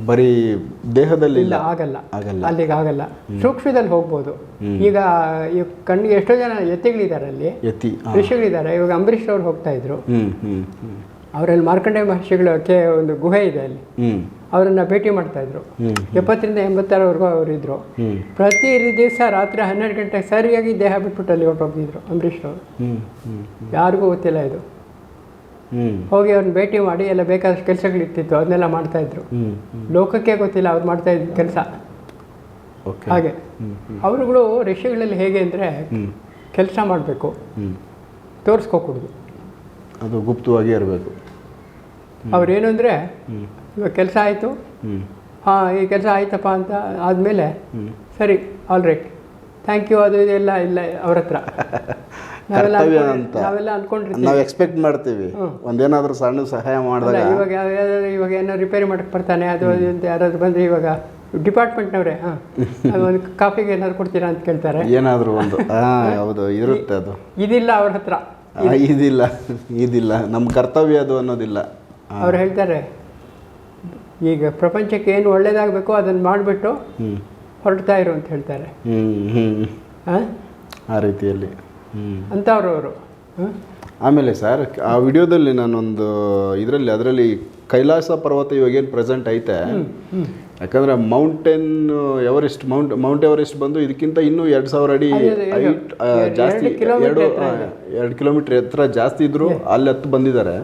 A: ಬರೀ ದೇಹದಲ್ಲಿ
B: ಇಲ್ಲ ಆಗಲ್ಲ.
A: ಆಗಲ್ಲ.
B: ಅಲ್ಲಿಗೆ ಆಗಲ್ಲ. ಸೂಕ್ಷ್ಮದಲ್ಲಿ ಹೋಗ್ಬೋದು. ಈಗ ಈ ಕಣ್ಣಿಗೆ ಎಷ್ಟೋ ಜನ ಎತ್ತಿಗಳಿದ್ದಾರೆ ಅಲ್ಲಿ. ಋಷಿಗಳಿದ್ದಾರೆ. ಇವಾಗ ಅಂಬರೀಷ್ ಅವ್ರು ಹೋಗ್ತಾ ಇದ್ರು. ಅವರಲ್ಲಿ ಮಾರ್ಕಂಡೇಯ ಮಹರ್ಷಿಗಳಕ್ಕೆ ಒಂದು ಗುಹೆ ಇದೆ ಅಲ್ಲಿ. ಅವರನ್ನು ಭೇಟಿ ಮಾಡ್ತಾ ಇದ್ರು. ಎಪ್ಪತ್ತರಿಂದ ಎಂಬತ್ತಾರವರೆಗೂ ಅವರಿದ್ರು
A: ಇದ್ರು.
B: ಪ್ರತಿ ದಿವಸ ರಾತ್ರಿ ಹನ್ನೆರಡು ಗಂಟೆಗೆ ಸರಿಯಾಗಿ ದೇಹ ಬಿಟ್ಬಿಟ್ಟು ಅಲ್ಲಿ ಹೊರಟೋಗಿದ್ರು ಅಂಬರೀಷ್ ಅವರು. ಯಾರಿಗೂ ಗೊತ್ತಿಲ್ಲ ಇದು. ಹೋಗಿ ಅವ್ರನ್ನ ಭೇಟಿ ಮಾಡಿ ಎಲ್ಲ ಬೇಕಾದಷ್ಟು ಕೆಲಸಗಳಿರ್ತಿತ್ತು ಅದನ್ನೆಲ್ಲ ಮಾಡ್ತಾ ಇದ್ರು.
A: ಹ್ಞೂ
B: ಲೋಕಕ್ಕೆ ಗೊತ್ತಿಲ್ಲ ಅವ್ರು ಮಾಡ್ತಾ ಇದ್ದ ಕೆಲಸ.
A: ಓಕೆ.
B: ಹಾಗೆ. ಅವರುಗಳು ಋಷಿಗಳಲ್ಲಿ ಹೇಗೆ ಅಂದರೆ ಕೆಲಸ ಮಾಡಬೇಕು. ತೋರಿಸ್ಕೋಕೂಡ್ದು.
A: ಅದು ಗುಪ್ತವಾಗಿ ಇರಬೇಕು.
B: ಅವ್ರೇನು ಅಂದರೆ ಇವಾಗ ಕೆಲಸ ಆಯಿತು. ಹಾಂ ಈ ಕೆಲಸ ಆಯ್ತಪ್ಪ ಅಂತ ಆದಮೇಲೆ ಸರಿ ಆಲ್ ರೈಟ್ ಥ್ಯಾಂಕ್ ಯು ಅದು ಇದೆಲ್ಲ ಇಲ್ಲ ಅವ್ರ ಹತ್ರ. ನಾವೆಲ್ಲ ಅನ್ಕೊಂಡಿರ್ತೀವಿ.
A: ನಾವು ಎಕ್ಸ್ಪೆಕ್ಟ್ ಮಾಡ್ತೀವಿ. ಒಂದೇನಾದ್ರೂ ಸಣ್ಣ ಸಹಾಯ ಮಾಡಿದಾಗ
B: ಇವಾಗ ಇವಾಗ ಏನೋ ರಿಪೇರಿ ಮಾಡಕ್ ಬರ್ತಾನೆ ಅದು ಅಂತ ಯಾರಾದ್ರು ಬಂದ್ರೆ ಇವಾಗ ಡಿಪಾರ್ಟ್ಮೆಂಟ್ನವ್ರೆ ಹಾಂ. ಒಂದು ಕಾಫಿಗೆ ಏನಾದ್ರು ಕೊಡ್ತೀರಾ ಅಂತ ಕೇಳ್ತಾರೆ.
A: ಏನಾದರೂ ಒಂದು ಹಾಂ ಹೌದು ಇರುತ್ತೆ ಅದು.
B: ಇದಿಲ್ಲ ಅವ್ರ ಹತ್ರ.
A: ಇದಿಲ್ಲ ಇದಿಲ್ಲ. ನಮ್ಮ ಕರ್ತವ್ಯ ಅದು ಅನ್ನೋದಿಲ್ಲ.
B: ಅವ್ರು ಹೇಳ್ತಾರೆ ಈಗ ಪ್ರಪಂಚಕ್ಕೆ ಏನು ಒಳ್ಳೇದಾಗಬೇಕೋ ಅದನ್ನು ಮಾಡಿಬಿಟ್ಟು ಹೊರಡ್ತಾ ಇರು ಅಂತ ಹೇಳ್ತಾರೆ.
A: ಆ ರೀತಿಯಲ್ಲಿ.
B: ಅಂಥವ್ರು ಅವರು
A: ಆಮೇಲೆ ಸರ್ ಆ ವಿಡಿಯೋದಲ್ಲಿ ನಾನೊಂದು ಇದರಲ್ಲಿ ಅದರಲ್ಲಿ ಕೈಲಾಸ ಪರ್ವತ ಇವಾಗ ಏನು ಪ್ರೆಸೆಂಟ್ ಐತೆ. ಯಾಕಂದ್ರೆ mountain Everest mount mount Everest ಬಂದು ಇದಕ್ಕಿಂತ ಇನ್ನೂ ಎರಡು ಸಾವಿರ ಅಡಿ ಹೈಟ್
B: ಎರಡು
A: ಜಾಸ್ತಿ
B: ಕಿಲೋಮೀಟರ್
A: ಎರಡು ಎರಡು ಕಿಲೋಮೀಟರ್ ಎತ್ತರ ಜಾಸ್ತಿ ಇದ್ದರೂ ಅಲ್ಲಿ ಹತ್ತು ಬಂದಿದ್ದಾರೆ.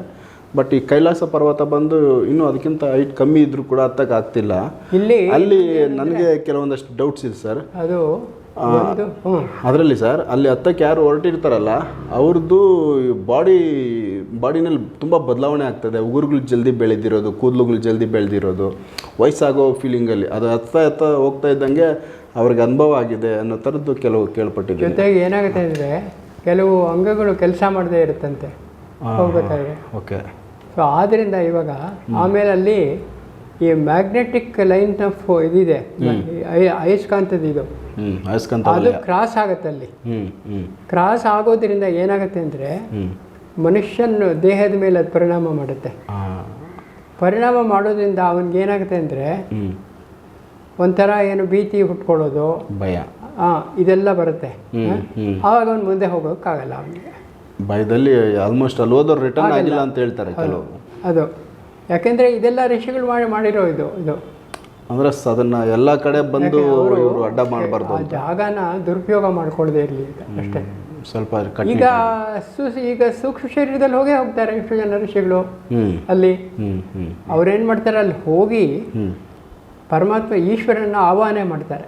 A: ಬಟ್ ಈ ಕೈಲಾಸ ಪರ್ವತ ಬಂದು ಇನ್ನು ಅದಕ್ಕಿಂತ ಹೈಟ್ ಕಮ್ಮಿ ಇದ್ರೂ ಕೂಡ ಹತ್ತಕ್ಕೆ ಆಗ್ತಿಲ್ಲ.
B: ಇಲ್ಲಿ
A: ಅಲ್ಲಿ ನನಗೆ ಕೆಲವೊಂದಷ್ಟು ಡೌಟ್ಸ್ ಇದೆ ಸರ್
B: ಅದು
A: ಅದರಲ್ಲಿ ಸರ್ ಅಲ್ಲಿ ಹತ್ತಕ್ಕೆ ಯಾರು ಹೊರಟಿರ್ತಾರಲ್ಲ ಅವ್ರದ್ದು ಬಾಡಿ ಬಾಡಿನಲ್ಲಿ ತುಂಬ ಬದಲಾವಣೆ ಆಗ್ತದೆ. ಉಗುರುಗಳು ಜಲ್ದಿ ಬೆಳೆದಿರೋದು ಕೂದಲುಗಳು ಜಲ್ದಿ ಬೆಳೆದಿರೋದು ವಯಸ್ಸಾಗೋ ಫೀಲಿಂಗಲ್ಲಿ ಅದು ಹತ್ತಾ ಹತ್ತಾ ಹೋಗ್ತಾ ಇದ್ದಂಗೆ ಅವ್ರಿಗೆ ಅನುಭವ ಆಗಿದೆ ಅನ್ನೋ ಥರದ್ದು ಕೆಲವು ಕೇಳ್ಪಟ್ಟಿದೆ
B: ಜೊತೆಗೆ ಏನಾಗುತ್ತೆ ಅಂದರೆ ಕೆಲವು ಅಂಗಗಳು ಕೆಲಸ ಮಾಡದೇ ಇರುತ್ತಂತೆ. ಹೋಗ್ಬೇಕಾದ್ರೆ.
A: ಓಕೆ
B: ಸೊ ಆದ್ದರಿಂದ ಇವಾಗ ಆಮೇಲೆ ಅಲ್ಲಿ ಈ ಮ್ಯಾಗ್ನೆಟಿಕ್ ಲೈನ್ ಆಫ್ ಇದಿದೆ. ಅಯಸ್ಕಾಂತದ ಇದು. ಅದು ಕ್ರಾಸ್ ಆಗುತ್ತೆ ಅಲ್ಲಿ. ಕ್ರಾಸ್ ಆಗೋದ್ರಿಂದ ಏನಾಗುತ್ತೆ ಅಂದರೆ ಮನುಷ್ಯನ ದೇಹದ ಮೇಲೆ ಅದು ಪರಿಣಾಮ ಮಾಡುತ್ತೆ. ಪರಿಣಾಮ ಮಾಡೋದ್ರಿಂದ ಅವನಿಗೆ ಏನಾಗುತ್ತೆ ಅಂದರೆ ಒಂಥರ ಏನು ಭೀತಿ ಹುಟ್ಕೊಳ್ಳೋದು
A: ಭಯ.
B: ಹಾಂ ಇದೆಲ್ಲ ಬರುತ್ತೆ. ಆವಾಗ ಅವ್ನು ಮುಂದೆ ಹೋಗೋಕ್ಕಾಗಲ್ಲ ಅವನಿಗೆ.
A: ಭಯದಲ್ಲಿ ಆಲ್ಮೋಸ್ಟ್ ಅಲ್ಲಿ ಹೋದವ್ರು ರಿಟರ್ನ್ ಆಗಿಲ್ಲ. ಅಂತ ಹೇಳ್ತಾರೆ ಕೆಲವು
B: ಅದು. ಯಾಕೆಂದರೆ ಇದೆಲ್ಲ ಋಷಿಗಳು ಮಾಡಿ ಮಾಡಿರೋ ಇದು ಇದು.
A: ಅಂದ್ರೆ ಅದನ್ನ ಎಲ್ಲ ಕಡೆ ಬಂದು ಇವರು ಅಡ್ಡ ಮಾಡಬಾರ್ದು
B: ಆ ಜಾಗನ ದುರುಪಯೋಗ ಮಾಡ್ಕೊಳ್ಳದೆ ಇರಲಿ ಅಷ್ಟೇ.
A: ಸ್ವಲ್ಪ
B: ಈಗ ಸು ಈಗ ಸೂಕ್ಷ್ಮ ಶರೀರದಲ್ಲಿ ಹೋಗೇ ಹೋಗ್ತಾರೆ ಎಷ್ಟು ಜನ ಋಷಿಗಳು ಅಲ್ಲಿ. ಅವ್ರೇನು ಮಾಡ್ತಾರೆ? ಅಲ್ಲಿ ಹೋಗಿ ಪರಮಾತ್ಮ ಈಶ್ವರನ ಆಹ್ವಾನ ಮಾಡ್ತಾರೆ.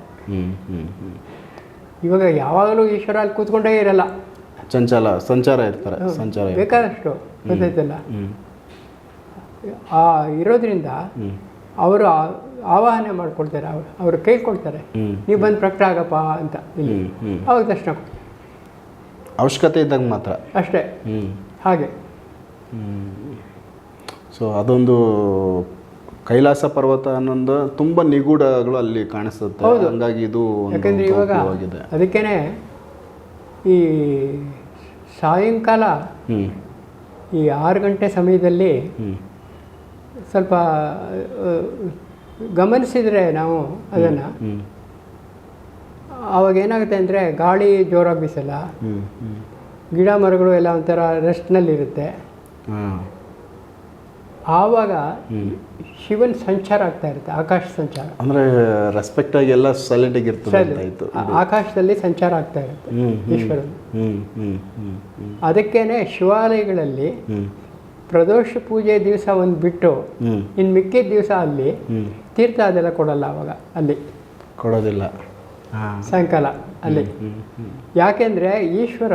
B: ಇವಾಗ ಯಾವಾಗಲೂ ಈಶ್ವರ ಅಲ್ಲಿ ಕೂತ್ಕೊಂಡೇ ಇರಲ್ಲ.
A: ಸಂಚಾಲ ಸಂಚಾರ ಇರ್ತಾರೆ ಸಂಚಾರ.
B: ಬೇಕಾದಷ್ಟು ಗೊತ್ತೈತಲ್ಲ
A: ಹ್ಞೂ
B: ಆ ಇರೋದ್ರಿಂದ ಅವರು ಆವಾಹನೆ ಮಾಡ್ಕೊಳ್ತಾರೆ ಅವ್ರು ಅವರು ಕೈ ಕೊಡ್ತಾರೆ ನೀವು ಬಂದು ಪ್ರಕಟ ಆಗಪ್ಪ ಅಂತ ಇಲ್ಲಿ. ಅವಾಗ ದರ್ಶನ
A: ಅವಶ್ಯಕತೆ ಇದ್ದಾಗ ಮಾತ್ರ.
B: ಅಷ್ಟೇ. ಹಾಗೆ.
A: ಸೊ ಅದೊಂದು ಕೈಲಾಸ ಪರ್ವತ ಅನ್ನೊಂದು ತುಂಬ ನಿಗೂಢಗಳು ಅಲ್ಲಿ ಕಾಣಿಸುತ್ತೆ.
B: ಹೌದು.
A: ಹಂಗಾಗಿ ಇದು
B: ಯಾಕಂದರೆ ಇವಾಗ
A: ಅದಕ್ಕೇನೆ
B: ಅದಕ್ಕೇ ಈ ಸಾಯಂಕಾಲ ಈ ಆರು ಗಂಟೆ ಸಮಯದಲ್ಲಿ ಸ್ವಲ್ಪ ಗಮನಿಸಿದರೆ ನಾವು ಅದನ್ನು. ಆವಾಗ ಏನಾಗುತ್ತೆ ಅಂದರೆ ಗಾಳಿ ಜೋರಾಗಿ ಬಿಸಲ್ಲ. ಗಿಡ ಮರಗಳು ಎಲ್ಲ ಒಂಥರ ರೆಸ್ಟ್ನಲ್ಲಿರುತ್ತೆ ಆವಾಗ ಶಿವನ್ ಸಂಚಾರ ಆಗ್ತಾ ಇರುತ್ತೆ ಆಕಾಶ ಸಂಚಾರ.
A: ಅಂದ್ರೆ ರೆಸ್ಪೆಕ್ಟ್ ಆಗಿ ಎಲ್ಲ ಸೈಲೆಂಟ್
B: ಆಗಿರ್ತದೆ ಆಕಾಶದಲ್ಲಿ ಸಂಚಾರ ಆಗ್ತಾ ಇರುತ್ತೆ
A: ಈಶ್ವರ
B: ಈಶ್ವರನ. ಅದಕ್ಕೇನೆ ಶಿವಾಲಯಗಳಲ್ಲಿ ಪ್ರದೋಷ ಪೂಜೆ ದಿವಸ ಒಂದು ಬಿಟ್ಟು ಇನ್ನು ಮಿಕ್ಕಿದ ದಿವಸ ಅಲ್ಲಿ ತೀರ್ಥ ಅದೆಲ್ಲ ಕೊಡಲ್ಲ ಅವಾಗ ಅಲ್ಲಿ.
A: ಕೊಡೋದಿಲ್ಲ.
B: ಸಾಯಂಕಾಲ ಅಲ್ಲಿ. ಯಾಕೆಂದರೆ ಈಶ್ವರ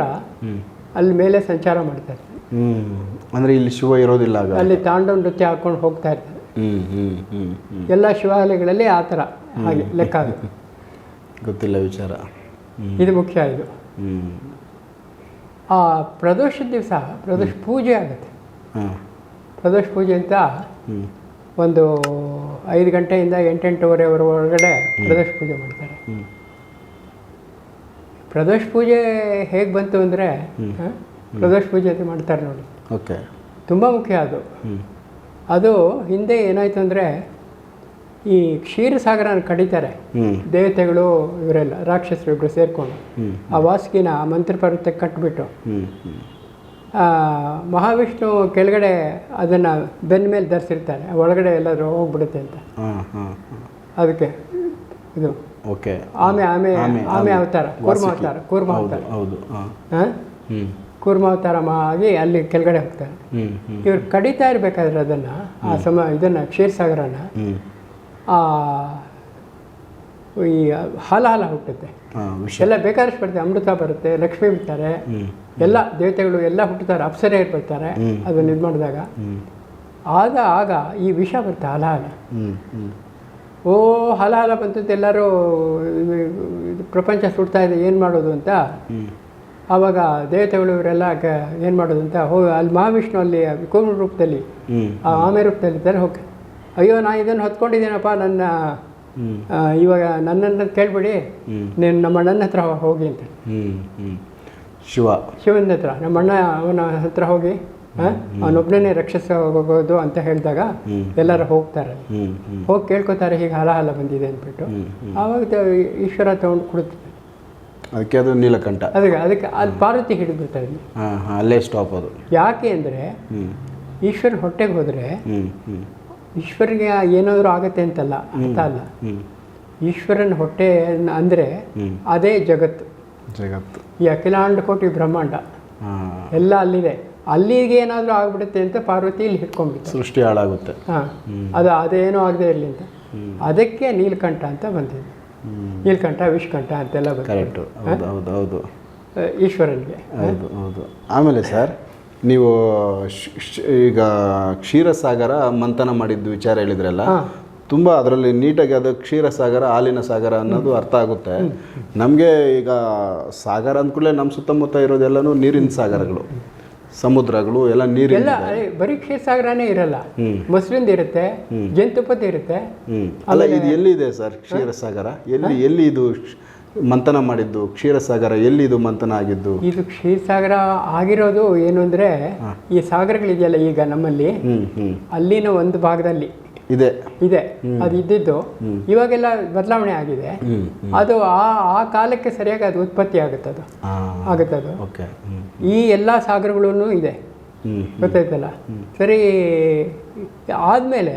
B: ಅಲ್ಲಿ ಮೇಲೆ ಸಂಚಾರ ಮಾಡ್ತಾರೆ
A: ಹ್ಞೂ ಅಂದರೆ ಇಲ್ಲಿ ಶಿವ ಇರೋದಿಲ್ಲ ಆಗ.
B: ಅಲ್ಲಿ ತಾಂಡವ ನೃತ್ಯ ಹಾಕೊಂಡು ಹೋಗ್ತಾ ಇರ್ತಾರೆ.
A: ಹ್ಞೂ ಹ್ಞೂ ಹ್ಞೂ ಹ್ಞೂ
B: ಎಲ್ಲ ಶಿವಾಲಯಗಳಲ್ಲಿ ಆ ಥರ ಹಾಗೆ ಲೆಕ್ಕ ಅದು
A: ಗೊತ್ತಿಲ್ಲ ವಿಚಾರ. ಹ್ಞೂ
B: ಇದು ಮುಖ್ಯ ಇದು.
A: ಹ್ಞೂ
B: ಆ ಪ್ರದೋಷದ ದಿವಸ ಪ್ರದೋಷ ಪೂಜೆ ಆಗುತ್ತೆ.
A: ಹಾಂ.
B: ಪ್ರದೋಷ ಪೂಜೆ ಅಂತ
A: ಹ್ಞೂ
B: ಒಂದು ಐದು ಗಂಟೆಯಿಂದ ಎಂಟೆಂಟುವರೆವರ ಒಳಗಡೆ ಪ್ರದೋಷ ಪೂಜೆ ಮಾಡ್ತಾರೆ.
A: ಹ್ಞೂ
B: ಪ್ರದೋಷ ಪೂಜೆ ಹೇಗೆ ಬಂತು ಅಂದರೆ ಪ್ರದೋಷ ಪೂಜೆ ಅಂತ ಮಾಡ್ತಾರೆ ನೋಡಿ.
A: ಓಕೆ.
B: ತುಂಬ ಮುಖ್ಯ ಅದು. ಅದು ಹಿಂದೆ ಏನಾಯ್ತು ಅಂದರೆ ಈ ಕ್ಷೀರಸಾಗರನ ಕಡಿತಾರೆ. ದೇವತೆಗಳು ಇವರೆಲ್ಲ ರಾಕ್ಷಸರು ಇಬ್ಬರು ಸೇರಿಕೊಂಡು ಆ ವಾಸುಕಿನ ಮಂತ್ರ ಪರ್ವತ ಕಟ್ಬಿಟ್ಟು. ಮಹಾವಿಷ್ಣು ಕೆಳಗಡೆ ಅದನ್ನು ಬೆನ್ನ ಮೇಲೆ ಧರಿಸಿರ್ತಾರೆ. ಒಳಗಡೆ ಎಲ್ಲಾದರೂ ಹೋಗ್ಬಿಡುತ್ತೆ ಅಂತ. ಅದಕ್ಕೆ ಇದು.
A: ಓಕೆ.
B: ಆಮೆ ಆಮೆ
A: ಆಮೆ.
B: ಅವತಾರ. ಕೂರ್ಮ ಅವತಾರ ಕೂರ್ಮ ಅವತಾರ.
A: ಹೌದು ಹಾಂ. ಹ್ಞೂ
B: ಆಗಿ ಅಲ್ಲಿ ಕೆಳಗಡೆ ಹೋಗ್ತಾರೆ. ಇವ್ರು ಕಡಿತಾ ಇರಬೇಕಾದ್ರೆ ಅದನ್ನು ಆ ಸಮ ಇದನ್ನು ಕ್ಷೀರಸಾಗರನ ಆ ಈ ಹಾಲ ಹಾಲ ಹುಟ್ಟುತ್ತೆ ಎಲ್ಲ ಬೇಕಾದಷ್ಟು ಬರುತ್ತೆ ಅಮೃತ ಬರುತ್ತೆ ಲಕ್ಷ್ಮಿ ಬಿಡ್ತಾರೆ ಎಲ್ಲ ದೇವತೆಗಳು ಎಲ್ಲ ಹುಟ್ಟುತ್ತಾರೆ ಅಪ್ಸರೆ
A: ಏರ್ಪಡ್ತಾರೆ
B: ಅದನ್ನು ಇದು ಮಾಡಿದಾಗ ಆಗ ಆಗ ಈ ವಿಷ ಬರುತ್ತೆ ಹಾಲ ಹಾಲ ಓ ಹಾಲ ಹಾಲ ಬಂತು ಅಂತ ಎಲ್ಲರೂ ಪ್ರಪಂಚ ಸುಡ್ತಾ ಇದೆ ಏನು ಮಾಡೋದು ಅಂತ? ಆವಾಗ ದೇವತೆಗಳು ಇವರೆಲ್ಲ ಏನು ಮಾಡೋದು ಅಂತ ಹೋಗಿ ಅಲ್ಲಿ ಮಹಾವಿಷ್ಣು ಅಲ್ಲಿ ಕೂರ್ಮ ರೂಪದಲ್ಲಿ ಆ ಆಮೆ ರೂಪದಲ್ಲಿ ಇದ್ದಾರೆ ಹೋಗಿ ಅಯ್ಯೋ ನಾನು ಇದನ್ನು ಹೊತ್ಕೊಂಡಿದ್ದೀನಪ್ಪ ನನ್ನ ಇವಾಗ ನನ್ನನ್ನು ಕೇಳ್ಬಿಡಿ ನೀನು ನಮ್ಮ ಅಣ್ಣನ ಹತ್ರ ಹೋಗಿ ಅಂತ
A: ಶಿವ.
B: ಶಿವನ ಹತ್ರ ನಮ್ಮ ಅಣ್ಣ ಅವನ ಹತ್ರ ಹೋಗಿ ಅವನೊಬ್ಬನೇ ರಕ್ಷಿಸ ಹೋಗೋದು ಅಂತ ಹೇಳಿದಾಗ ಎಲ್ಲರೂ ಹೋಗ್ತಾರೆ ಹೋಗಿ ಕೇಳ್ಕೊತಾರೆ ಹೀಗೆ ಹಲ ಹಲ ಬಂದಿದೆ ಅಂದ್ಬಿಟ್ಟು. ಆವಾಗ ಈಶ್ವರ ತಗೊಂಡು ಕೊಡುತ್ತೆ
A: ಅದಕ್ಕೆ ಅದು ನೀಲಕಂಠ.
B: ಅದಕ್ಕೆ ಅದಕ್ಕೆ ಅದು ಪಾರ್ವತಿ ಹಿಡಿದ್ಬಿಡ್ತಾರೆ
A: ಹಾಂ ಹಾಂ ಅಲ್ಲೇ ಸ್ಟಾಪ್ ಅದು.
B: ಯಾಕೆ ಅಂದರೆ ಈಶ್ವರ ಹೊಟ್ಟೆಗೆ ಹೋದರೆ ಈಶ್ವರಿಗೆ ಏನಾದರೂ ಆಗತ್ತೆ ಅಂತಲ್ಲ ಅಂತ ಅಲ್ಲ? ಈಶ್ವರನ ಹೊಟ್ಟೆ ಅಂದರೆ ಅದೇ ಜಗತ್ತು.
A: ಜಗತ್ತು.
B: ಈ ಅಖಿಲಾಂಡ ಕೋಟಿ ಬ್ರಹ್ಮಾಂಡ. ಎಲ್ಲ ಅಲ್ಲಿದೆ. ಅಲ್ಲಿಗೆ ಏನಾದರೂ ಆಗ್ಬಿಡುತ್ತೆ ಅಂತ ಪಾರ್ವತಿ ಇಲ್ಲಿ ಹಿಡ್ಕೊಂಡ್ಬಿಟ್ಟು
A: ಸೃಷ್ಟಿ ಹಾಳಾಗುತ್ತೆ.
B: ಹಾಂ. ಅದು ಅದೇನೋ ಆಗದೆ ಇರಲಿ ಅಂತ. ಅದಕ್ಕೆ ನೀಲಕಂಠ ಅಂತ ಬಂದಿದೆ ನೀಲಕಂಠ ವಿಷ್ಕಂಠ ಅಂತೆಲ್ಲ
A: ಕರೆಕ್ಟು ಹೌದು ಹೌದು ಹೌದು.
B: ಈಶ್ವರನಿಗೆ.
A: ಹೌದು ಹೌದು. ಆಮೇಲೆ ಸರ್ ನೀವು ಈಗ ಕ್ಷೀರಸಾಗರ ಮಂಥನ ಮಾಡಿದ್ದು ವಿಚಾರ ಹೇಳಿದ್ರಲ್ಲ. ತುಂಬ ಅದರಲ್ಲಿ ನೀಟಾಗಿ ಅದು ಕ್ಷೀರಸಾಗರ ಹಾಲಿನ ಸಾಗರ ಅನ್ನೋದು ಅರ್ಥ ಆಗುತ್ತೆ. ನಮಗೆ ಈಗ ಸಾಗರ ಅಂದ್ಕೂಡಲೇ ನಮ್ಮ ಸುತ್ತಮುತ್ತ ಇರೋದೆಲ್ಲನೂ ನೀರಿನ ಸಾಗರಗಳು. ಸಮುದ್ರಗಳು ಎಲ್ಲ ನೀರು
B: ಎಲ್ಲ ಬರೀ ಕ್ಷೀರಸಾಗರನೇ ಇರಲ್ಲ. ಮೊಸರಿಂದ ಇರುತ್ತೆ ಜಂತುಪದ ಇರುತ್ತೆ.
A: ಅಲ್ಲ ಇದು ಎಲ್ಲಿದೆ ಸರ್ ಕ್ಷೀರಸಾಗರ? ಎಲ್ಲಿ ಎಲ್ಲಿ ಇದು ಮಂಥನ ಮಾಡಿದ್ದು? ಕ್ಷೀರಸಾಗರ ಎಲ್ಲಿದು ಮಂಥನ ಆಗಿದ್ದು?
B: ಇದು ಕ್ಷೀರಸಾಗರ ಆಗಿರೋದು ಏನು ಅಂದ್ರೆ ಈ ಸಾಗರಗಳಿದೆಯಲ್ಲ ಈಗ ನಮ್ಮಲ್ಲಿ? ಅಲ್ಲಿನ ಒಂದು ಭಾಗದಲ್ಲಿ.
A: ಇದೆ.
B: ಇದೆ. ಅದು ಇದ್ದಿದ್ದು. ಇವಾಗೆಲ್ಲ ಬದಲಾವಣೆ ಆಗಿದೆ. ಅದು ಆ ಆ ಕಾಲಕ್ಕೆ ಸರಿಯಾಗಿ ಅದು ಉತ್ಪತ್ತಿ ಆಗುತ್ತೆ ಅದು ಆಗುತ್ತೆ ಅದು
A: ಓಕೆ
B: ಈ ಎಲ್ಲ ಸಾಗರಗಳೂ ಇದೆ. ಗೊತ್ತಾಯ್ತಲ್ಲ? ಸರಿ ಆದಮೇಲೆ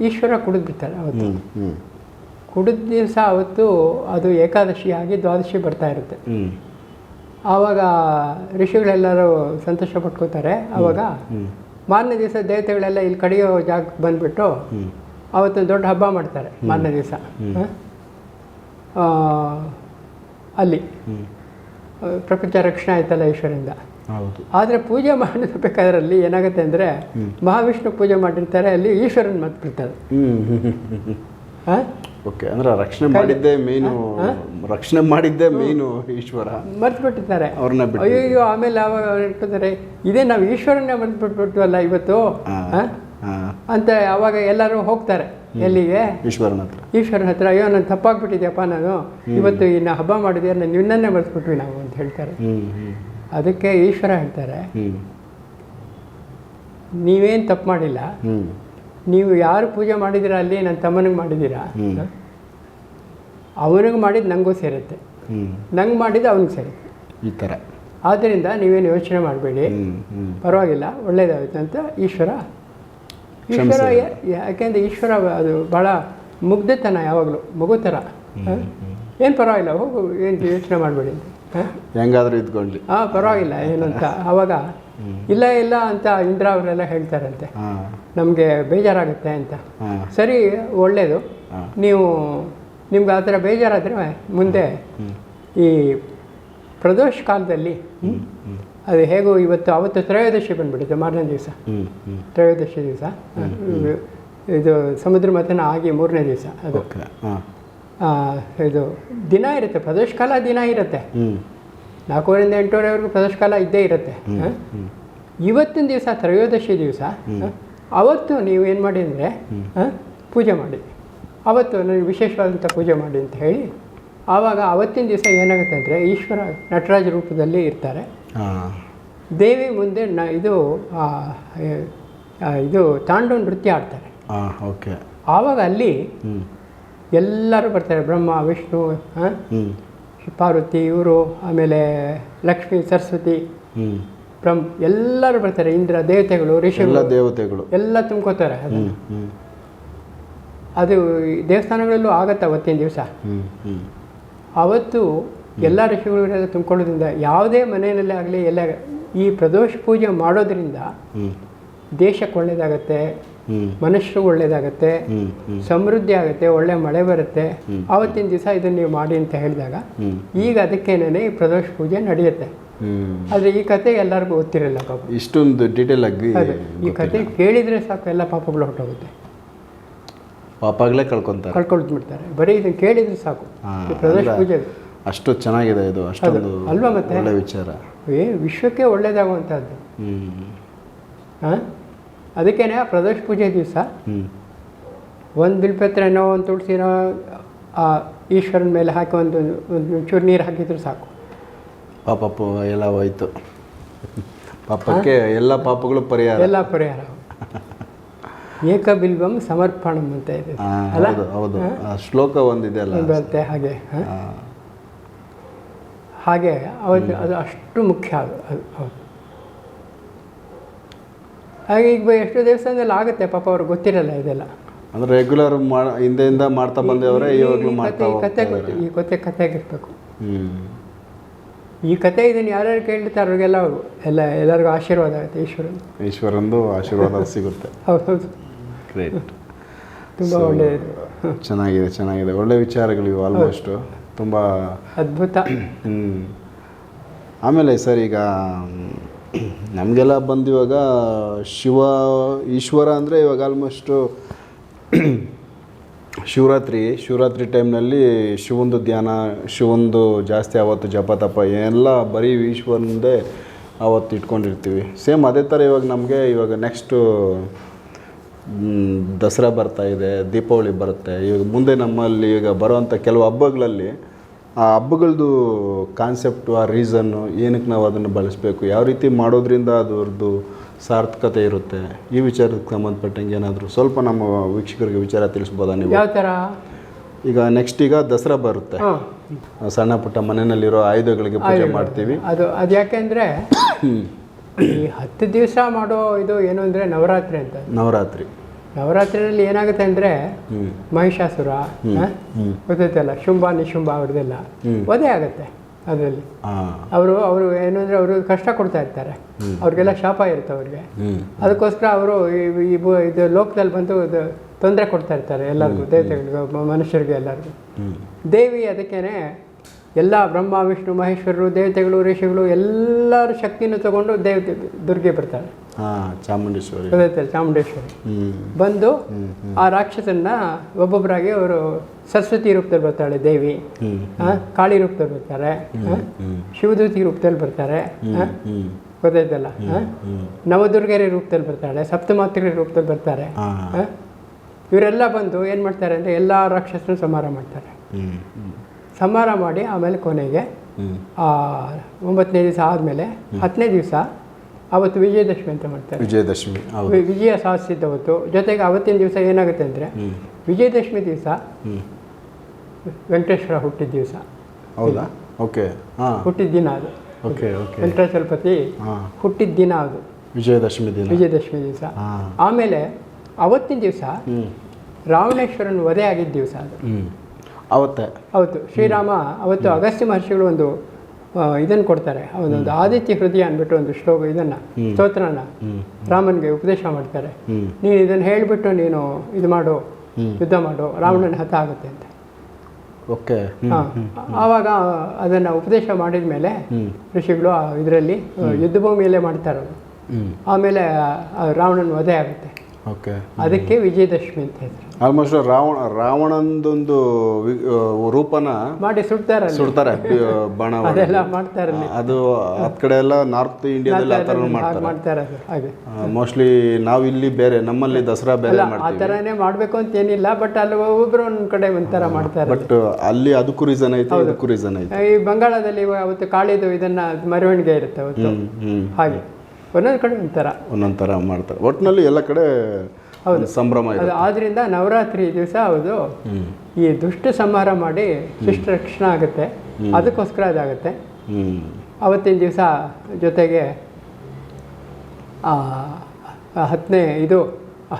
A: ಈಶ್ವರ
B: ಈಶ್ವರ ಕುಡಿದ್ಬಿಡ್ತಾರೆ ಅವತ್ತು. ಕುಡಿದ ದಿವಸ ಅವತ್ತು ಅದು ಏಕಾದಶಿ ಆಗಿ ದ್ವಾದಶಿ ಬರ್ತಾ ಇರುತ್ತೆ. ಆವಾಗ ಋಷಿಗಳೆಲ್ಲರೂ ಸಂತೋಷ ಪಟ್ಕೋತಾರೆ. ಆವಾಗ ಮಾರನೇ ದಿವಸ ದೇವತೆಗಳೆಲ್ಲ ಇಲ್ಲಿ ಕಡಿಯೋ ಜಾಗಕ್ಕೆ ಬಂದುಬಿಟ್ಟು ಅವತ್ತು ದೊಡ್ಡ ಹಬ್ಬ ಮಾಡ್ತಾರೆ ಮಾರನೇ ದಿವಸ. ಅಲ್ಲಿ. ಪ್ರಪಂಚ ರಕ್ಷಣೆ ಆಯ್ತಲ್ಲ ಈಶ್ವರಿಂದ ಆದರೆ ಪೂಜೆ ಮಾಡಬೇಕಾದ್ರಲ್ಲಿ ಏನಾಗುತ್ತೆ ಅಂದರೆ ಮಹಾವಿಷ್ಣು ಪೂಜೆ ಮಾಡಿರ್ತಾರೆ ಅಲ್ಲಿ ಈಶ್ವರನ್ ಮತ್ಬಿಡ್ತಾರೆ
A: ಓಕೆ ಅಂದ್ರೆ ರಕ್ಷಣೆ ಮಾಡಿದ್ದೆ ಮೇನು ರಕ್ಷಣೆ ಮಾಡಿದ್ದೆ ಮೇನು ಈಶ್ವರ.
B: ಮರ್ತ್ಬಿಟ್ಟಿರ್ತಾರೆ
A: ಅವ್ರನ್ನ ಬಿಟ್ಟು.
B: ಅಯ್ಯೋ ಆಮೇಲೆ ಅವಾಗ ಅವ್ರು ಇಟ್ಕೊತಾರೆ ಇದೇ ನಾವು ಈಶ್ವರನ್ನೇ ಮರ್ತ್ಬಿಟ್ಬಿಟ್ವಲ್ಲ ಇವತ್ತು?
A: ಹಾಂ
B: ಆ?
A: ಹಾಂ.
B: ಅಂತ ಅವಾಗ ಎಲ್ಲರೂ ಹೋಗ್ತಾರೆ ಎಲ್ಲಿಗೆ?
A: ಈಶ್ವರನ ಹತ್ರ.
B: ಈಶ್ವರನ ಹತ್ರ ಅಯ್ಯೋ ನಾನು ತಪ್ಪಾಗ್ಬಿಟ್ಟಿದ್ಯಪ್ಪ ನಾನು. ಇವತ್ತು ಇನ್ನು ಹಬ್ಬ ಮಾಡಿದ್ಯಾ ನಾನು ನಿನ್ನನ್ನೇ ಮರ್ತ್ಬಿಟ್ವಿ ನಾವು ಅಂತ ಹೇಳ್ತಾರೆ. ಅದಕ್ಕೆ ಈಶ್ವರ ಹೇಳ್ತಾರೆ ನೀವೇನು ತಪ್ಪು ಮಾಡಿಲ್ಲ ನೀವು ಯಾರು ಪೂಜೆ ಮಾಡಿದ್ದೀರಾ ಅಲ್ಲಿ ನನ್ನ ತಮ್ಮನಿಗೆ ಮಾಡಿದ್ದೀರಾ. ಅವನಿಗೆ ಮಾಡಿದ್ದು ನನಗೂ ಸೇರುತ್ತೆ. ನಂಗೆ ಮಾಡಿದ್ದು ಅವನಿಗೆ ಸೇರುತ್ತೆ.
A: ಈ ಥರ
B: ಆದ್ದರಿಂದ ನೀವೇನು ಯೋಚನೆ ಮಾಡಬೇಡಿ. ಪರವಾಗಿಲ್ಲ ಒಳ್ಳೇದಾಗುತ್ತೆ ಅಂತ ಈಶ್ವರ. ಈಶ್ವರ ಯಾಕೆಂದರೆ ಈಶ್ವರ ಅದು ಭಾಳ ಮುಗ್ಧತನ ಯಾವಾಗಲೂ ಮಗು ಥರ ಏನು ಪರವಾಗಿಲ್ಲ ಹೋಗು ಏನು ಯೋಚನೆ ಮಾಡಬೇಡಿ ಅಂತ.
A: ಇದ್ಕೊಂಡು
B: ಹಾಂ ಪರವಾಗಿಲ್ಲ ಏನಂತ. ಆವಾಗ ಇಲ್ಲ ಇಲ್ಲ ಅಂತ ಇಂದ್ರ ಅವರೆಲ್ಲ ಹೇಳ್ತಾರಂತೆ. ನಮಗೆ ಬೇಜಾರಾಗುತ್ತೆ ಅಂತ. ಸರಿ ಒಳ್ಳೆಯದು ನೀವು ನಿಮ್ಗೆ ಆ ಥರ ಬೇಜಾರಾದರೆ ಮುಂದೆ ಈ ಪ್ರದೋಷ ಕಾಲದಲ್ಲಿ ಅದು ಹೇಗೂ ಇವತ್ತು ಅವತ್ತು ತ್ರಯೋದಶಿ ಬಂದ್ಬಿಡುತ್ತೆ ಮಾರನೇ ದಿವಸ. ತ್ರಯೋದಶಿ ದಿವಸ. ಇದು ಸಮುದ್ರ ಮಥನ ಆಗಿ ಮೂರನೇ ದಿವಸ ಅದು. ಇದು ದಿನ ಇರುತ್ತೆ ಪ್ರದೋಷ ಕಾಲ ದಿನ ಇರುತ್ತೆ. ನಾಲ್ಕೂವರೆಯಿಂದ ಎಂಟೂವರೆವರೆಗೂ ಪ್ರದರ್ಶಕಾಲ ಕಾಲ ಇದ್ದೇ ಇರುತ್ತೆ. ಹ? ಇವತ್ತಿನ ದಿವಸ ತ್ರಯೋದಶಿ ದಿವಸ ಅವತ್ತು ನೀವು ಏನು ಮಾಡಿ ಅಂದರೆ ಪೂಜೆ ಮಾಡಿ. ಅವತ್ತು ನನಗೆ ವಿಶೇಷವಾದಂಥ ಪೂಜೆ ಮಾಡಿ ಅಂತ ಹೇಳಿ ಆವಾಗ ಅವತ್ತಿನ ದಿವಸ ಏನಾಗುತ್ತೆ ಅಂದರೆ ಈಶ್ವರ ನಟರಾಜ ರೂಪದಲ್ಲಿ ಇರ್ತಾರೆ. ದೇವಿ ಮುಂದೆ ನ ಇದು ಇದು ತಾಂಡವ ನೃತ್ಯ ಆಡ್ತಾರೆ.
A: ಓಕೆ.
B: ಆವಾಗ ಅಲ್ಲಿ ಎಲ್ಲರೂ ಬರ್ತಾರೆ ಬ್ರಹ್ಮ ವಿಷ್ಣು ಪಾರ್ವತಿ ಇವರು ಆಮೇಲೆ ಲಕ್ಷ್ಮಿ ಸರಸ್ವತಿ ಬ್ರಹ್ಮ ಎಲ್ಲರೂ ಬರ್ತಾರೆ. ಇಂದ್ರ ದೇವತೆಗಳು
A: ಋಷಿ
B: ಋಷಿಗಳು
A: ದೇವತೆಗಳು.
B: ಎಲ್ಲ ತುಂಬ್ಕೋತಾರೆ ಅದು ದೇವಸ್ಥಾನಗಳಲ್ಲೂ ಆಗತ್ತೆ ಅವತ್ತಿನ ದಿವಸ. ಅವತ್ತು ಎಲ್ಲ ಋಷಿಗಳು ತುಂಬ್ಕೊಳ್ಳೋದ್ರಿಂದ ಯಾವುದೇ ಮನೆಯಲ್ಲೇ ಆಗಲಿ ಎಲ್ಲ ಈ ಪ್ರದೋಷ ಪೂಜೆ ಮಾಡೋದ್ರಿಂದ ದೇಶಕ್ಕೆ ಒಳ್ಳೇದಾಗತ್ತೆ
A: ಹ್ಞೂ
B: ಮನುಷ್ಯರಿಗೆ ಒಳ್ಳೇದಾಗತ್ತೆ ಸಮೃದ್ಧಿ ಆಗುತ್ತೆ ಒಳ್ಳೆ ಮಳೆ ಬರುತ್ತೆ. ಆವತ್ತಿನ ದಿವಸ ಇದನ್ನ ನೀವು ಮಾಡಿ ಅಂತ ಹೇಳಿದಾಗ ಈಗ ಅದಕ್ಕೇನೆ ಈ ಪ್ರದೋಷ ಪೂಜೆ ನಡೆಯುತ್ತೆ. ಆದ್ರೆ ಈ ಕತೆ ಎಲ್ಲರಿಗೂ ಗೊತ್ತಿರಲ್ಲ ಪಾಪ.
A: ಇಷ್ಟೊಂದು ಡೀಟೇಲ್ ಆಗಿ
B: ಈ ಕತೆ ಕೇಳಿದ್ರೆ ಸಾಕು ಎಲ್ಲ ಪಾಪಗಳು ಹೊರಟೋಗುತ್ತೆ.
A: ಪಾಪಾಗಲೇ ಕಳ್ಕೊಂತಾರೆ.
B: ಕಳ್ಕೊಳ್ಬಿಡ್ತಾರೆ ಬರೀ ಇದನ್ನ ಕೇಳಿದ್ರೆ ಸಾಕು. ಪ್ರದೋಷ ಪೂಜೆ.
A: ಅಷ್ಟು ಚೆನ್ನಾಗಿದೆ ಇದು ಅಷ್ಟೊಂದು
B: ಅಲ್ವಾ ಮತ್ತೆ?
A: ಒಳ್ಳೆ ವಿಚಾರ.
B: ಏ ವಿಶ್ವಕ್ಕೆ ಒಳ್ಳೇದಾಗುವಂಥದ್ದು
A: ಹ್ಮ್.
B: ಹಾಂ ಅದಕ್ಕೇನೆ ಪ್ರದೋಷ ಪೂಜೆ ದಿವಸ. ಒಂದು ಬಿಲ್ಪತ್ರೆನೋ ಒಂದು ತುಳಸಿನೋ ಆ ಈಶ್ವರನ ಮೇಲೆ ಹಾಕಿ ಒಂದು ಒಂದು ಚೂರು ನೀರು ಹಾಕಿದ್ರು ಸಾಕು.
A: ಪಾಪ ಎಲ್ಲ ಹೋಯ್ತು. ಪಾಪಕ್ಕೆ ಎಲ್ಲ ಪಾಪಗಳು ಪರಿಹಾರ.
B: ಎಲ್ಲ ಪರಿಹಾರ. ಏಕ ಬಿಲ್ಬಂ ಸಮರ್ಪಣಂ ಅಂತ ಇದೆ. ಅಲ್ಲ?
A: ಹೌದು ಹೌದು. ಶ್ಲೋಕ ಒಂದಿದೆ ಅಲ್ಲ.
B: ಬರುತ್ತೆ ಹಾಗೆ? ಹಾಗೆ ಅವತ್ತು ಅದು ಅಷ್ಟು ಮುಖ್ಯ ಅದು ಅದು ಹೌದು. ಹಾಗೆ ಈಗ ಎಷ್ಟೋ ದೇವಸ್ಥಾನದಲ್ಲಿ ಆಗುತ್ತೆ ಪಾಪ ಅವ್ರಿಗೆ ಗೊತ್ತಿರಲ್ಲ ಇದೆಲ್ಲ.
A: ಅಂದ್ರೆ ರೆಗ್ಯುಲರ್ ಹಿಂದೆಯಿಂದ ಮಾಡ್ತಾ ಬಂದವರೇ ಇವಾಗಲೂ
B: ಈ
A: ಮಾಡ್ತಾ
B: ಕತೆ- ಈ ಕತೆ ಗೊತ್ತು ಈ ಕತೆ ಕತೆಗಿರ್ಬೇಕು
A: ಹ್ಮ್.
B: ಈ ಕತೆ ಇದನ್ನು ಯಾರ್ಯಾರು ಕೇಳ್ತಾರೆ ಅವ್ರಿಗೆಲ್ಲ ಎಲ್ಲ ಎಲ್ಲರಿಗೂ ಆಶೀರ್ವಾದ ಆಗುತ್ತೆ ಈಶ್ವರನ್.
A: ಈಶ್ವರಂದು ಆಶೀರ್ವಾದ ಸಿಗುತ್ತೆ.
B: ಹೌದು ಹೌದು
A: ಗ್ರೇಟ್
B: ತುಂಬ ಒಳ್ಳೆಯದು.
A: ಚೆನ್ನಾಗಿದೆ ಚೆನ್ನಾಗಿದೆ. ಒಳ್ಳೆ ವಿಚಾರಗಳು ಇವು ಆಲ್ಮೋಸ್ಟು ತುಂಬ
B: ಅದ್ಭುತ.
A: ಹ್ಞೂ ಆಮೇಲೆ ಸರ್ ಈಗ ನಮಗೆಲ್ಲ ಬಂದು ಇವಾಗ ಶಿವ, ಈಶ್ವರ ಅಂದರೆ ಇವಾಗ ಆಲ್ಮೋಸ್ಟು ಶಿವರಾತ್ರಿ ಶಿವರಾತ್ರಿ ಟೈಮ್ನಲ್ಲಿ ಶಿವಂದು ಧ್ಯಾನ, ಶಿವಂದು ಜಾಸ್ತಿ ಆವತ್ತು ಜಪ ತಪ ಎಲ್ಲ ಬರೀ ಈಶ್ವರನದೇ ಆವತ್ತು ಇಟ್ಕೊಂಡಿರ್ತೀವಿ. ಸೇಮ್ ಅದೇ ಥರ ಇವಾಗ ನಮಗೆ ಇವಾಗ ನೆಕ್ಸ್ಟು ದಸರಾ ಬರ್ತಾ ಇದೆ, ದೀಪಾವಳಿ ಬರುತ್ತೆ. ಇವಾಗ ಮುಂದೆ ನಮ್ಮಲ್ಲಿ ಈಗ ಬರುವಂಥ ಕೆಲವು ಹಬ್ಬಗಳಲ್ಲಿ ಆ ಹಬ್ಬಗಳದ್ದು ಕಾನ್ಸೆಪ್ಟು ಆ ರೀಸನ್ನು ಏನಕ್ಕೆ ನಾವು ಅದನ್ನು ಬಳಸಬೇಕು ಯಾವ ರೀತಿ ಮಾಡೋದ್ರಿಂದ ಅದರದ್ದು ಸಾರ್ಥಕತೆ ಇರುತ್ತೆ? ಈ ವಿಚಾರಕ್ಕೆ ಸಂಬಂಧಪಟ್ಟಂಗೆ ಏನಾದರೂ ಸ್ವಲ್ಪ ನಮ್ಮ ವೀಕ್ಷಕರಿಗೆ ವಿಚಾರ ತಿಳಿಸ್ಬೋದಾ ನೀವು?
B: ಯಾವ ಥರ
A: ಈಗ ನೆಕ್ಸ್ಟ್ ಈಗ ದಸರಾ ಬರುತ್ತೆ. ಸಣ್ಣ ಪುಟ್ಟ ಮನೆಯಲ್ಲಿರೋ ಆಯುಧಗಳಿಗೆ ಪೂಜೆ ಮಾಡ್ತೀವಿ.
B: ಅದು ಅದು ಯಾಕೆಂದರೆ ಈ ಹತ್ತು ದಿವಸ ಮಾಡೋ ಇದು ಏನು ಅಂದರೆ ನವರಾತ್ರಿ ಅಂತ.
A: ನವರಾತ್ರಿ.
B: ನವರಾತ್ರಿಯಲ್ಲಿ ಏನಾಗುತ್ತೆ ಅಂದರೆ ಮಹಿಷಾಸುರ. ಗೊತ್ತೈತಲ್ಲ ಶುಂಭ ನಿಶುಂಭ ಅವ್ರದ್ದೆಲ್ಲ. ವಧೆ ಆಗುತ್ತೆ ಅದರಲ್ಲಿ. ಅವರು ಅವರು ಏನು ಅಂದರೆ ಅವರು ಕಷ್ಟ ಕೊಡ್ತಾ ಇರ್ತಾರೆ. ಅವ್ರಿಗೆಲ್ಲ ಶಾಪ ಇರುತ್ತೆ ಅವ್ರಿಗೆ. ಅದಕ್ಕೋಸ್ಕರ ಅವರು ಈ ಇದು ಲೋಕದಲ್ಲಿ ಬಂದು ಇದು ತೊಂದರೆ ಕೊಡ್ತಾ ಇರ್ತಾರೆ ಎಲ್ಲರಿಗೂ ದೇವತೆಗಳಿಗೂ ಮನುಷ್ಯರಿಗೆ ಎಲ್ಲರಿಗೂ. ದೇವಿ ಅದಕ್ಕೇನೆ ಎಲ್ಲ ಬ್ರಹ್ಮ ವಿಷ್ಣು ಮಹೇಶ್ವರರು ದೇವತೆಗಳು ಋಷಿಗಳು ಎಲ್ಲರ ಶಕ್ತಿಯನ್ನು ತಗೊಂಡು ದೇವತೆ ದುರ್ಗೆ
A: ಬರ್ತಾರೆ. ಚಾಮುಂಡೇಶ್ವರಿ.
B: ಚಾಮುಂಡೇಶ್ವರಿ. ಬಂದು ಆ ರಾಕ್ಷಸನ್ನ ಒಬ್ಬೊಬ್ಬರಾಗಿ ಅವರು ಸರಸ್ವತಿ ರೂಪದಲ್ಲಿ ಬರ್ತಾಳೆ ದೇವಿ. ಕಾಳಿ ರೂಪದಲ್ಲಿ ಬರ್ತಾರೆ. ಶಿವದೂತಿ ರೂಪದಲ್ಲಿ ಬರ್ತಾರೆ. ಗೊತ್ತಾಯ್ತಲ್ಲ? ನವದುರ್ಗರಿ ರೂಪದಲ್ಲಿ ಬರ್ತಾಳೆ ಸಪ್ತಮಾತ್ರಿ ರೂಪದಲ್ಲಿ ಬರ್ತಾರೆ.
A: ಹಾಂ.
B: ಇವರೆಲ್ಲ ಬಂದು ಏನು ಮಾಡ್ತಾರೆ ಅಂದ್ರೆ ಎಲ್ಲ ರಾಕ್ಷಸರು ಸಂಹಾರ ಮಾಡ್ತಾರೆ. ಸಂಹಾರ ಮಾಡಿ ಆಮೇಲೆ ಕೊನೆಗೆ ಒಂಬತ್ತನೇ ದಿವಸ ಆದಮೇಲೆ ಹತ್ತನೇ ದಿವಸ ಅವತ್ತು ವಿಜಯದಶಮಿ ಅಂತ ಮಾಡ್ತಾರೆ.
A: ವಿಜಯದಶಮಿ
B: ವಿಜಯ ಸಾಧಿಸಿದ್ದ ಅವತ್ತು ಜೊತೆಗೆ ಅವತ್ತಿನ ದಿವಸ ಏನಾಗುತ್ತೆ ಅಂದರೆ ವಿಜಯದಶಮಿ ದಿವಸ ವೆಂಕಟೇಶ್ವರ ಹುಟ್ಟಿದ ದಿವಸ.
A: ಹೌದಾ? ಓಕೆ.
B: ಹುಟ್ಟಿದ ದಿನ ಅದು.
A: Okay okay.
B: ವೆಂಕಟೇಶ್ವರಪತಿ ಹುಟ್ಟಿದ ದಿನ ಅದು.
A: ವಿಜಯದಶಮಿ ದಿನ.
B: ವಿಜಯದಶಮಿ ದಿವಸ. ಆಮೇಲೆ ಅವತ್ತಿನ ದಿವಸ ರಾವಣೇಶ್ವರನ ವಧೆ ಆಗಿದ್ದ ದಿವಸ ಅದು.
A: ಅವತ್ತೇ.
B: ಹೌದು ಶ್ರೀರಾಮ ಅವತ್ತು ಅಗಸ್ತ್ಯ ಮಹರ್ಷಿಗಳು ಒಂದು ಇದನ್ನು ಕೊಡ್ತಾರೆ. ಅವನೊಂದು ಆದಿತ್ಯ ಹೃದಯ ಅಂದ್ಬಿಟ್ಟು ಒಂದು ಶ್ಲೋಕ ಇದನ್ನ ಸ್ತೋತ್ರನ ರಾಮನ್ಗೆ ಉಪದೇಶ ಮಾಡ್ತಾರೆ. ನೀನು ಇದನ್ನು ಹೇಳಿಬಿಟ್ಟು ನೀನು ಇದು ಮಾಡು ಯುದ್ಧ ಮಾಡು ರಾವಣನ ಹತ ಆಗುತ್ತೆ ಅಂತ.
A: ಓಕೆ.
B: ಆವಾಗ ಅದನ್ನ ಉಪದೇಶ ಮಾಡಿದ ಮೇಲೆ ಋಷಿಗಳು ಇದರಲ್ಲಿ ಯುದ್ಧ ಭೂಮಿಯಲ್ಲೇ ಮಾಡ್ತಾರೆ ಆಮೇಲೆ ರಾವಣನ ವಧೆ ಆಗುತ್ತೆ. ಅದಕ್ಕೆ ವಿಜಯದಶಮಿ ಅಂತ ಹೆಸರು
A: ಆಲ್ಮೋಸ್ಟ್ ರಾವಣ ರಾವಣಂದೊಂದು ರೂಪನ
B: ಮಾಡಿ
A: ಸುಡ್ತಾರೆ ಸುಡ್ತಾರೆ ಬಣ.
B: ಅದೆಲ್ಲ ಮಾಡ್ತಾರೆ
A: ಅದು ಅದ್ ಕಡೆ ಎಲ್ಲ ನಾರ್ತ್ ಇಂಡಿಯಾದಲ್ಲಿ ಆ ಥರ ಮಾಡ್ತಾರೆ.
B: ಹಾಗೆ
A: ಮೋಸ್ಟ್ಲಿ ನಾವು ಇಲ್ಲಿ ಬೇರೆ ನಮ್ಮಲ್ಲಿ ದಸರಾ ಬೇರೆ
B: ಮಾಡ್ತೀವಿ ಆ ಥರನೇ ಮಾಡಬೇಕು ಅಂತ ಏನಿಲ್ಲ ಬಟ್ ಅಲ್ಲಿ ಒಬ್ಬರು ಒಂದ್ ಕಡೆ ಒಂಥರ ಮಾಡ್ತಾರೆ.
A: ಬಟ್ ಅಲ್ಲಿ ಅದಕ್ಕೂ ರೀಸನ್ ಐತೆ ಇದಕ್ಕೂ ರೀಸನ್ ಐತೆ.
B: ಈ ಬಂಗಾಳದಲ್ಲಿ ಅವತ್ತು ಕಾಳಿದು ಇದನ್ನ ಮೆರವಣಿಗೆ ಇರುತ್ತೆ ಅವತ್ತು. ಹಾಗೆ. ಒಂದೊಂದು ಕಡೆ ಒಂಥರ
A: ಒಂದೊಂದ್ ಥರ ಮಾಡ್ತಾರೆ. ಒಟ್ಟಿನಲ್ಲಿ ಎಲ್ಲ ಕಡೆ ಒಂದು ಸಂಭ್ರಮ
B: ಅದು ಆದ್ರಿಂದ ನವರಾತ್ರಿ ದಿವಸ ಹೌದು ಈ ದುಷ್ಟ ಸಂಹಾರ ಮಾಡಿ ಶಿಷ್ಟ ರಕ್ಷಣೆ ಆಗುತ್ತೆ. ಅದಕ್ಕೋಸ್ಕರ ಅದಾಗುತ್ತೆ. ಅವತ್ತಿನ ದಿವಸ ಜೊತೆಗೆ ಹತ್ತನೇ ಇದು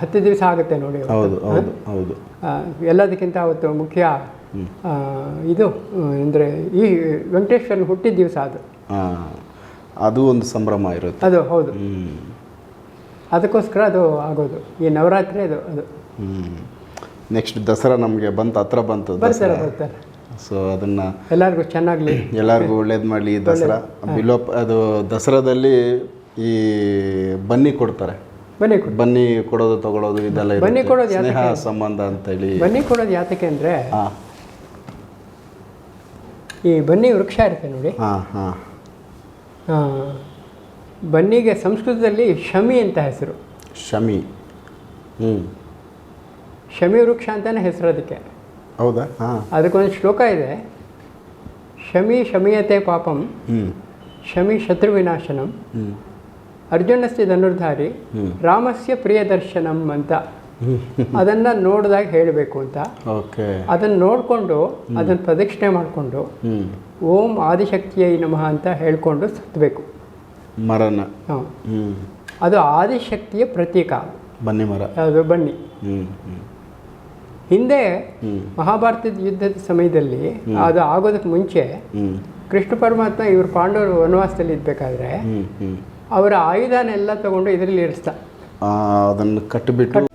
B: ಹತ್ತು ದಿವಸ ಆಗುತ್ತೆ ನೋಡಿ
A: ಹೌದು ಹೌದು ಹೌದು.
B: ಎಲ್ಲದಕ್ಕಿಂತ ಅವತ್ತು ಮುಖ್ಯ ಇದು ಅಂದರೆ ಈ ವೆಂಕಟೇಶ್ವರನ ಹುಟ್ಟಿದ ದಿವಸ ಅದು.
A: ಅದು ಒಂದು ಸಂಭ್ರಮ ಇರುತ್ತೆ.
B: ಅದು ಹೌದು. ಅದಕ್ಕೋಸ್ಕರ ಅದು ಆಗೋದು. ಈ ನವರಾತ್ರಿ ಅದು ಅದು.
A: ನೆಕ್ಸ್ಟ್ ದಸರಾ ನಮಗೆ ಬಂತು ಹತ್ರ ಬಂತು
B: ಬರ್ತಾರೆ
A: ದಸರಾ.
B: ಬರ್ತಾರೆ.
A: ಸೊ ಅದನ್ನು
B: ಎಲ್ಲರಿಗೂ ಚೆನ್ನಾಗಲಿ.
A: ಎಲ್ಲರಿಗೂ ಒಳ್ಳೇದು ಮಾಡಲಿ ಈ ದಸರಾ. ಬಿಲೋಪ್ ಅದು ದಸರಾದಲ್ಲಿ ಈ ಬನ್ನಿ ಕೊಡ್ತಾರೆ.
B: ಬನ್ನಿ
A: ಬನ್ನಿ ಕೊಡೋದು ತಗೊಳ್ಳೋದು ಇದೆಲ್ಲ
B: ಬನ್ನಿ ಕೊಡೋದು?
A: ಸ್ನೇಹ ಸಂಬಂಧ ಅಂತೇಳಿ.
B: ಬನ್ನಿ ಕೊಡೋದು ಯಾತಕ್ಕೆ ಅಂದರೆ ಈ ಬನ್ನಿ ವೃಕ್ಷ ಇರುತ್ತೆ ನೋಡಿ.
A: ಹಾಂ. ಹಾಂ.
B: ಬನ್ನಿಗೆ ಸಂಸ್ಕೃತದಲ್ಲಿ ಶಮಿ ಅಂತ ಹೆಸರು.
A: ಶಮಿ. ಹ್ಞೂ
B: ಶಮಿ ವೃಕ್ಷ ಅಂತಲೇ ಹೆಸರು ಅದಕ್ಕೆ
A: ಹೌದಾ? ಹಾಂ.
B: ಅದಕ್ಕೊಂದು ಶ್ಲೋಕ ಇದೆ. ಶಮಿ ಶಮಿಯತೆ ಪಾಪಂ ಶಮಿ ಶತ್ರುವಿನಾಶನಂ ಅರ್ಜುನಸ್ಯ ಧನುರ್ಧಾರಿ. ರಾಮಸ್ಯ ಪ್ರಿಯದರ್ಶನಂ ಅಂತ. ಅದನ್ನು ನೋಡಿದಾಗ ಹೇಳಬೇಕು ಅಂತ.
A: ಓಕೆ.
B: ಅದನ್ನು ನೋಡಿಕೊಂಡು ಅದನ್ನು ಪ್ರದಕ್ಷಿಣೆ ಮಾಡಿಕೊಂಡು ಓಂ ಆದಿಶಕ್ತಿಯ ನಮಃ ಅಂತ ಹೇಳ್ಕೊಂಡು ಸುತ್ತಬೇಕು
A: ಮರನ.
B: ಹಾಂ. ಅದು ಆದಿಶಕ್ತಿಯ ಪ್ರತೀಕ.
A: ಬನ್ನಿ ಮರ.
B: ಅದು ಬನ್ನಿ. ಹಿಂದೆ ಮಹಾಭಾರತದ ಯುದ್ಧದ ಸಮಯದಲ್ಲಿ ಅದು ಆಗೋದಕ್ಕೆ ಮುಂಚೆ ಕೃಷ್ಣ ಪರಮಾತ್ಮ ಇವರು ಪಾಂಡವರು ವನವಾಸದಲ್ಲಿ
A: ಹ್ಞೂ
B: ಅವರ ಆಯುಧನೆಲ್ಲ ತಗೊಂಡು ಇದರಲ್ಲಿ ಇರಿಸ್ತಾ
A: ಅದನ್ನು ಕಟ್ಟಿಬಿಟ್ಟು